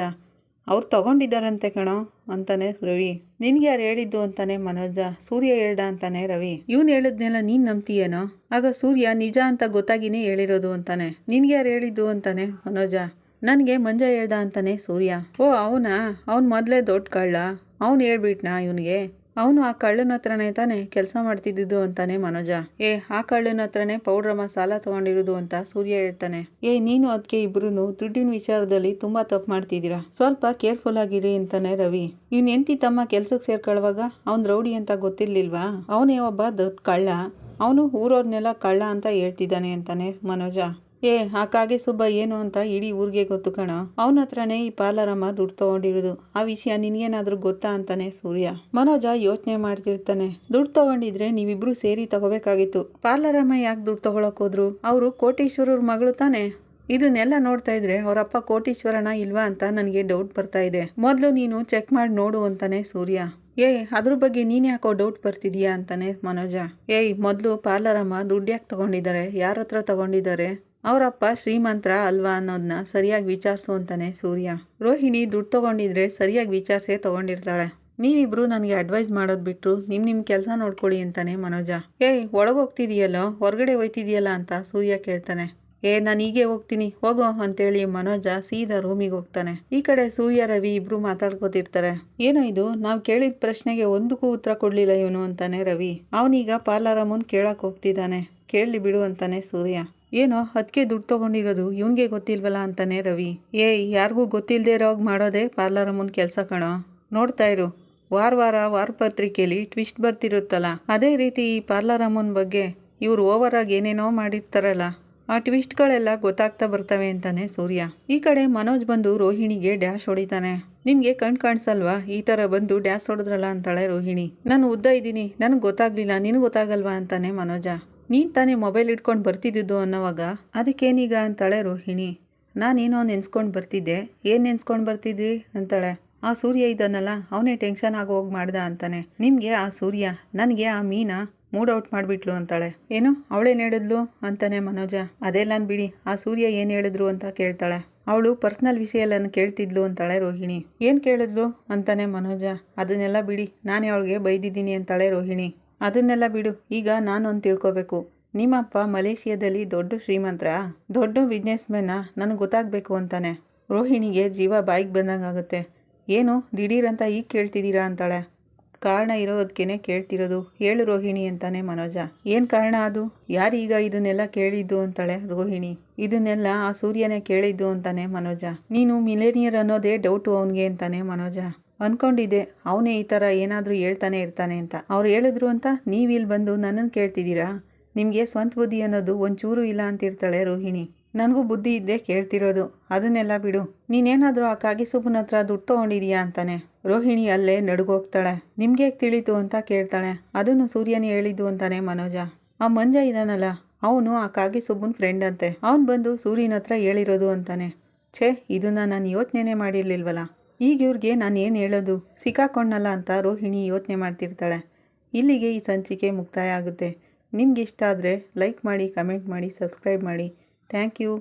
ಅವ್ರು ತಗೊಂಡಿದ್ದಾರಂತೆ ಕಣೋ ಅಂತಾನೆ ರವಿ. ನಿನ್ಗೆ ಯಾರು ಹೇಳಿದ್ದು ಅಂತಾನೆ ಮನೋಜ. ಸೂರ್ಯ ಹೇಳ್ದ ಅಂತಾನೆ ರವಿ. ಇವನು ಹೇಳಿದ್ನೆಲ್ಲ ನೀನ್ ನಂಬ್ತೀಯೇನೋ? ಆಗ ಸೂರ್ಯ ನಿಜ ಅಂತ ಗೊತ್ತಾಗಿನೇ ಹೇಳಿರೋದು ಅಂತಾನೆ. ನಿನ್ಗೆ ಯಾರು ಹೇಳಿದ್ದು ಅಂತಾನೆ ಮನೋಜ. ನನಗೆ ಮಂಜ ಹೇಳ್ದ ಅಂತಾನೆ ಸೂರ್ಯ. ಓ, ಅವನಾ? ಅವ್ನು ಮೊದಲೇ ದೊಡ್ಡ ಕಳ್ಳ. ಅವ್ನು ಹೇಳ್ಬಿಟ್ನಾ ಇವನಿಗೆ? ಅವನು ಆ ಕಳ್ಳನ ಹತ್ರನೇ ತಾನೇ ಕೆಲಸ ಮಾಡ್ತಿದ್ದಿದ್ದು ಅಂತಾನೆ ಮನೋಜ. ಏ, ಆ ಕಳ್ಳನ ಹತ್ರನೇ ಪೌಡ್ರಮ್ಮ ಸಾಲ ತಗೊಂಡಿರೋದು ಅಂತ ಸೂರ್ಯ ಹೇಳ್ತಾನೆ. ಏ, ನೀನು ಅದಕ್ಕೆ ಇಬ್ರು ದುಡ್ಡಿನ ವಿಚಾರದಲ್ಲಿ ತುಂಬಾ ತಪ್ಪು ಮಾಡ್ತಿದ್ದೀರಾ? ಸ್ವಲ್ಪ ಕೇರ್ಫುಲ್ ಆಗಿರಿ ಅಂತಾನೆ ರವಿ. ಇವ್ನ ಹೆಂಡತಿ ತಮ್ಮ ಕೆಲ್ಸಕ್ಕೆ ಸೇರ್ಕೊಳ್ಳುವಾಗ ಅವನ್ ರೌಡಿ ಅಂತ ಗೊತ್ತಿರ್ಲಿಲ್ವಾ? ಅವನೇ ಒಬ್ಬ ದೊಡ್ಡ ಕಳ್ಳ. ಅವನು ಊರವ್ರನ್ನೆಲ್ಲ ಕಳ್ಳ ಅಂತ ಹೇಳ್ತಿದ್ದಾನೆ ಅಂತಾನೆ ಮನೋಜ. ಏ ಆ ಕಾಗೆ ಸುಬ್ಬ ಏನು ಅಂತ ಇಡೀ ಊರಿಗೆ ಗೊತ್ತು ಕಣ. ಅವನ ಹತ್ರನೇ ಈ ಪಾರ್ಲರಮ್ಮ ದುಡ್ಡು ತಗೊಂಡಿರೋದು. ಆ ವಿಷಯ ನಿನ್ಗೇನಾದ್ರೂ ಗೊತ್ತಾ ಅಂತಾನೆ ಸೂರ್ಯ. ಮನೋಜ ಯೋಚನೆ ಮಾಡ್ತಿರ್ತಾನೆ. ದುಡ್ಡು ತಗೊಂಡಿದ್ರೆ ನೀವಿಬ್ರು ಸೇರಿ ತಗೋಬೇಕಾಗಿತ್ತು. ಪಾರ್ಲರಮ್ಮ ಯಾಕೆ ದುಡ್ಡು ತಗೊಳಕ್ ಹೋದ್ರು? ಅವರು ಕೋಟೀಶ್ವರರ ಮಗಳು ತಾನೆ. ಇದನ್ನೆಲ್ಲ ನೋಡ್ತಾ ಇದ್ರೆ ಅವರಪ್ಪ ಕೋಟೀಶ್ವರನ ಇಲ್ವಾ ಅಂತ ನನಗೆ ಡೌಟ್ ಬರ್ತಾ ಇದೆ. ಮೊದಲು ನೀನು ಚೆಕ್ ಮಾಡಿ ನೋಡು ಅಂತಾನೆ ಸೂರ್ಯ. ಏಯ್ ಅದ್ರ ಬಗ್ಗೆ ನೀನ್ ಯಾಕೋ ಡೌಟ್ ಬರ್ತಿದೀಯಾ ಅಂತಾನೆ ಮನೋಜ. ಏಯ್, ಮೊದಲು ಪಾರ್ಲರಮ್ಮ ದುಡ್ಡು ಯಾಕೆ ತಗೊಂಡಿದ್ದಾರೆ? ಯಾರ ಹತ್ರ ತಗೊಂಡಿದ್ದಾರೆ? ಅವರಪ್ಪ ಶ್ರೀಮಂತರ ಅಲ್ವಾ ಅನ್ನೋದನ್ನ ಸರಿಯಾಗಿ ವಿಚಾರಿಸು ಅಂತಾನೆ ಸೂರ್ಯ. ರೋಹಿಣಿ ದುಡ್ಡು ತಗೊಂಡಿದ್ರೆ ಸರಿಯಾಗಿ ವಿಚಾರಿಸೇ ತಗೊಂಡಿರ್ತಾಳೆ. ನೀವಿಬ್ರು ನನಗೆ ಅಡ್ವೈಸ್ ಮಾಡೋದು ಬಿಟ್ಟು ನಿಮ್ಮ ನಿಮ್ಮ ಕೆಲಸ ನೋಡ್ಕೊಳ್ಳಿ ಅಂತಾನೆ ಮನೋಜ. ಏಯ್, ಒಳಗೋಗ್ತಿದೀಯಲ್ಲೋ? ಹೊರಗಡೆ ಹೋಯ್ತಿದೀಯಲ್ಲ ಅಂತ ಸೂರ್ಯ ಕೇಳ್ತಾನೆ. ಏ, ನಾನು ಹೀಗೆ ಹೋಗ್ತೀನಿ. ಹೋಗೋ ಅಂತೇಳಿ ಮನೋಜ ಸೀದಾ ರೂಮಿಗೆ ಹೋಗ್ತಾನೆ. ಈ ಕಡೆ ಸೂರ್ಯ, ರವಿ ಇಬ್ರು ಮಾತಾಡ್ಕೋತಿರ್ತಾರೆ. ಏನೋ ಇದು? ನಾವು ಕೇಳಿದ ಪ್ರಶ್ನೆಗೆ ಒಂದಕ್ಕೂ ಉತ್ತರ ಕೊಡ್ಲಿಲ್ಲ ಇವನು ಅಂತಾನೆ ರವಿ. ಅವನೀಗ ಪಾರ್ಲರ ಮುಂದೆ ಕೇಳಕ್ಕೆ ಹೋಗ್ತಿದ್ದಾನೆ ಕೇಳಲಿ ಬಿಡು ಅಂತಾನೆ ಸೂರ್ಯ. ಏನೋ ಅದಕ್ಕೆ ದುಡ್ಡು ತೊಗೊಂಡಿರೋದು, ಇವನಿಗೆ ಗೊತ್ತಿಲ್ವಲ್ಲ ಅಂತಾನೆ ರವಿ. ಏ ಯಾರಿಗೂ ಗೊತ್ತಿಲ್ಲದೆ ಇರೋಗ್ ಮಾಡೋದೇ ಪಾರ್ಲರಮ್ಮನ್ ಕೆಲಸ ಕಣೋ. ನೋಡ್ತಾ ಇರು. ವಾರ ವಾರ ವಾರಪತ್ರಿಕೆಯಲ್ಲಿ ಟ್ವಿಸ್ಟ್ ಬರ್ತಿರುತ್ತಲ್ಲ. ಅದೇ ರೀತಿ ಈ ಪಾರ್ಲರ್ ಅಮ್ಮನ ಬಗ್ಗೆ ಇವರು ಓವರ್ ಆಗಿ ಏನೇನೋ ಮಾಡಿರ್ತಾರಲ್ಲ. ಆ ಟ್ವಿಸ್ಟ್ಗಳೆಲ್ಲ ಗೊತ್ತಾಗ್ತಾ ಬರ್ತವೆ ಅಂತಾನೆ ಸೂರ್ಯ. ಈ ಕಡೆ ಮನೋಜ್ ಬಂದು ರೋಹಿಣಿಗೆ ಡ್ಯಾಶ್ ಹೊಡಿತಾನೆ. ನಿಮಗೆ ಕಣ್ ಕಾಣಿಸಲ್ವಾ? ಈ ತರ ಬಂದು ಡ್ಯಾಶ್ ಹೊಡೆದ್ರಲ್ಲ ಅಂತಾಳೆ ರೋಹಿಣಿ. ನಾನು ಉದ್ದ ಇದ್ದೀನಿ. ನನಗೆ ಗೊತ್ತಾಗ್ಲಿಲ್ಲ, ನಿನಗೆ ಗೊತ್ತಾಗಲ್ವಾ ಅಂತಾನೆ ಮನೋಜ. ನೀನ್ ತಾನೇ ಮೊಬೈಲ್ ಇಟ್ಕೊಂಡು ಬರ್ತಿದ್ದಿದ್ದು ಅನ್ನೋವಾಗ? ಅದಕ್ಕೇನೀಗ ಅಂತಾಳೆ ರೋಹಿಣಿ. ನಾನೇನೋ ನೆನ್ಸ್ಕೊಂಡು ಬರ್ತಿದ್ದೆ. ಏನು ನೆನ್ಸ್ಕೊಂಡು ಬರ್ತಿದ್ರಿ ಅಂತಾಳೆ. ಆ ಸೂರ್ಯ ಇದ್ದಾನಲ್ಲ ಅವನೇ ಟೆನ್ಷನ್ ಆಗಿ ಹೋಗಿ ಮಾಡ್ದ ಅಂತಾನೆ. ನಿಮಗೆ ಆ ಸೂರ್ಯ, ನನಗೆ ಆ ಮೀನಾ? ಮೂಡ್ ಔಟ್ ಮಾಡಿಬಿಟ್ಲು ಅಂತಾಳೆ. ಏನು? ಅವಳೇನು ಹೇಳಿದ್ಲು? ಅಂತಾನೆ ಮನೋಜ. ಅದೆಲ್ಲ ಬಿಡಿ, ಆ ಸೂರ್ಯ ಏನು ಹೇಳಿದ್ರು ಅಂತ ಕೇಳ್ತಾಳೆ. ಅವಳು ಪರ್ಸ್ನಲ್ ವಿಷಯ ಎಲ್ಲ ಕೇಳ್ತಿದ್ಲು ಅಂತಾಳೆ ರೋಹಿಣಿ. ಏನು ಕೇಳಿದ್ಲು? ಅಂತಾನೆ ಮನೋಜ. ಅದನ್ನೆಲ್ಲ ಬಿಡಿ, ನಾನೇ ಅವಳಿಗೆ ಬೈದಿದ್ದೀನಿ ಅಂತಾಳೆ ರೋಹಿಣಿ. ಅದನ್ನೆಲ್ಲ ಬಿಡು. ಈಗ ನಾನೊಂದು ತಿಳ್ಕೋಬೇಕು. ನಿಮ್ಮಪ್ಪ ಮಲೇಷಿಯಾದಲ್ಲಿ ದೊಡ್ಡ ಶ್ರೀಮಂತರ. ದೊಡ್ಡ ಬಿಸ್ನೆಸ್ ಮ್ಯಾನ ನನಗೆ ಗೊತ್ತಾಗಬೇಕು ಅಂತಾನೆ. ರೋಹಿಣಿಗೆ ಜೀವ ಬಾಯಿಗೆ ಬಂದಂಗಾಗುತ್ತೆ. ಏನು ದಿಢೀರಂತ ಈಗ ಕೇಳ್ತಿದ್ದೀರಾ ಅಂತಾಳೆ. ಕಾರಣ ಇರೋದಕ್ಕೇನೆ ಕೇಳ್ತಿರೋದು. ಹೇಳು ರೋಹಿಣಿ ಅಂತಾನೆ ಮನೋಜ. ಏನು ಕಾರಣ ಅದು? ಯಾರೀಗ ಇದನ್ನೆಲ್ಲ ಕೇಳಿದ್ದು ಅಂತಾಳೆ ರೋಹಿಣಿ. ಇದನ್ನೆಲ್ಲ ಆ ಸೂರ್ಯನೇ ಕೇಳಿದ್ದು ಅಂತಾನೆ ಮನೋಜ. ನೀನು ಮಿಲೇನಿಯರ್ ಅನ್ನೋದೇ ಡೌಟು ಅವನಿಗೆ ಅಂತಾನೆ ಮನೋಜ. ಅನ್ಕೊಂಡಿದ್ದೆ. ಅವನೇ ಈ ಥರ ಏನಾದರೂ ಹೇಳ್ತಾನೆ ಇರ್ತಾನೆ ಅಂತ. ಅವ್ರು ಹೇಳಿದ್ರು ಅಂತ ನೀವು ಇಲ್ಲಿ ಬಂದು ನನ್ನನ್ನು ಕೇಳ್ತಿದ್ದೀರಾ? ನಿಮಗೆ ಸ್ವಂತ ಬುದ್ಧಿ ಅನ್ನೋದು ಒಂಚೂರು ಇಲ್ಲ ಅಂತಿರ್ತಾಳೆ ರೋಹಿಣಿ. ನನಗೂ ಬುದ್ಧಿ ಇದ್ದೇ ಕೇಳ್ತಿರೋದು. ಅದನ್ನೆಲ್ಲ ಬಿಡು. ನೀನೇನಾದರೂ ಆ ಕಾಗಿಸುಬ್ಬನ ಹತ್ರ ದುಡ್ಡು ತೊಗೊಂಡಿದೀಯಾ ಅಂತಾನೆ. ರೋಹಿಣಿ ಅಲ್ಲೇ ನಡುಗೋಗ್ತಾಳೆ. ನಿಮ್ಗೆ ತಿಳಿತು ಅಂತ ಕೇಳ್ತಾಳೆ. ಅದನ್ನು ಸೂರ್ಯನೇ ಹೇಳಿದ್ದು ಅಂತಾನೆ ಮನೋಜ. ಆ ಮಂಜ ಇದಾನಲ್ಲ, ಅವನು ಆ ಕಾಗಿಸುಬ್ಬನ ಫ್ರೆಂಡ್ ಅಂತೆ. ಅವನು ಬಂದು ಸೂರ್ಯನ ಹತ್ರ ಹೇಳಿರೋದು ಅಂತಾನೆ. ಛೇ, ಇದನ್ನ ನಾನು ಯೋಚನೆನೇ ಮಾಡಿರ್ಲಿಲ್ವಲ್ಲ ಈಗ ಇವ್ರಿಗೆ ನಾನು ಏನು ಹೇಳೋದು? ಸಿಕ್ಕಾಕೊಂಡಲ್ಲ ಅಂತ ರೋಹಿಣಿ ಯೋಚನೆ ಮಾಡ್ತಿರ್ತಾಳೆ. ಇಲ್ಲಿಗೆ ಈ ಸಂಚಿಕೆ ಮುಕ್ತಾಯ ಆಗುತ್ತೆ. ನಿಮ್ಗೆ ಇಷ್ಟ ಆದರೆ ಲೈಕ್ ಮಾಡಿ, ಕಮೆಂಟ್ ಮಾಡಿ, ಸಬ್ಸ್ಕ್ರೈಬ್ ಮಾಡಿ. Thank you.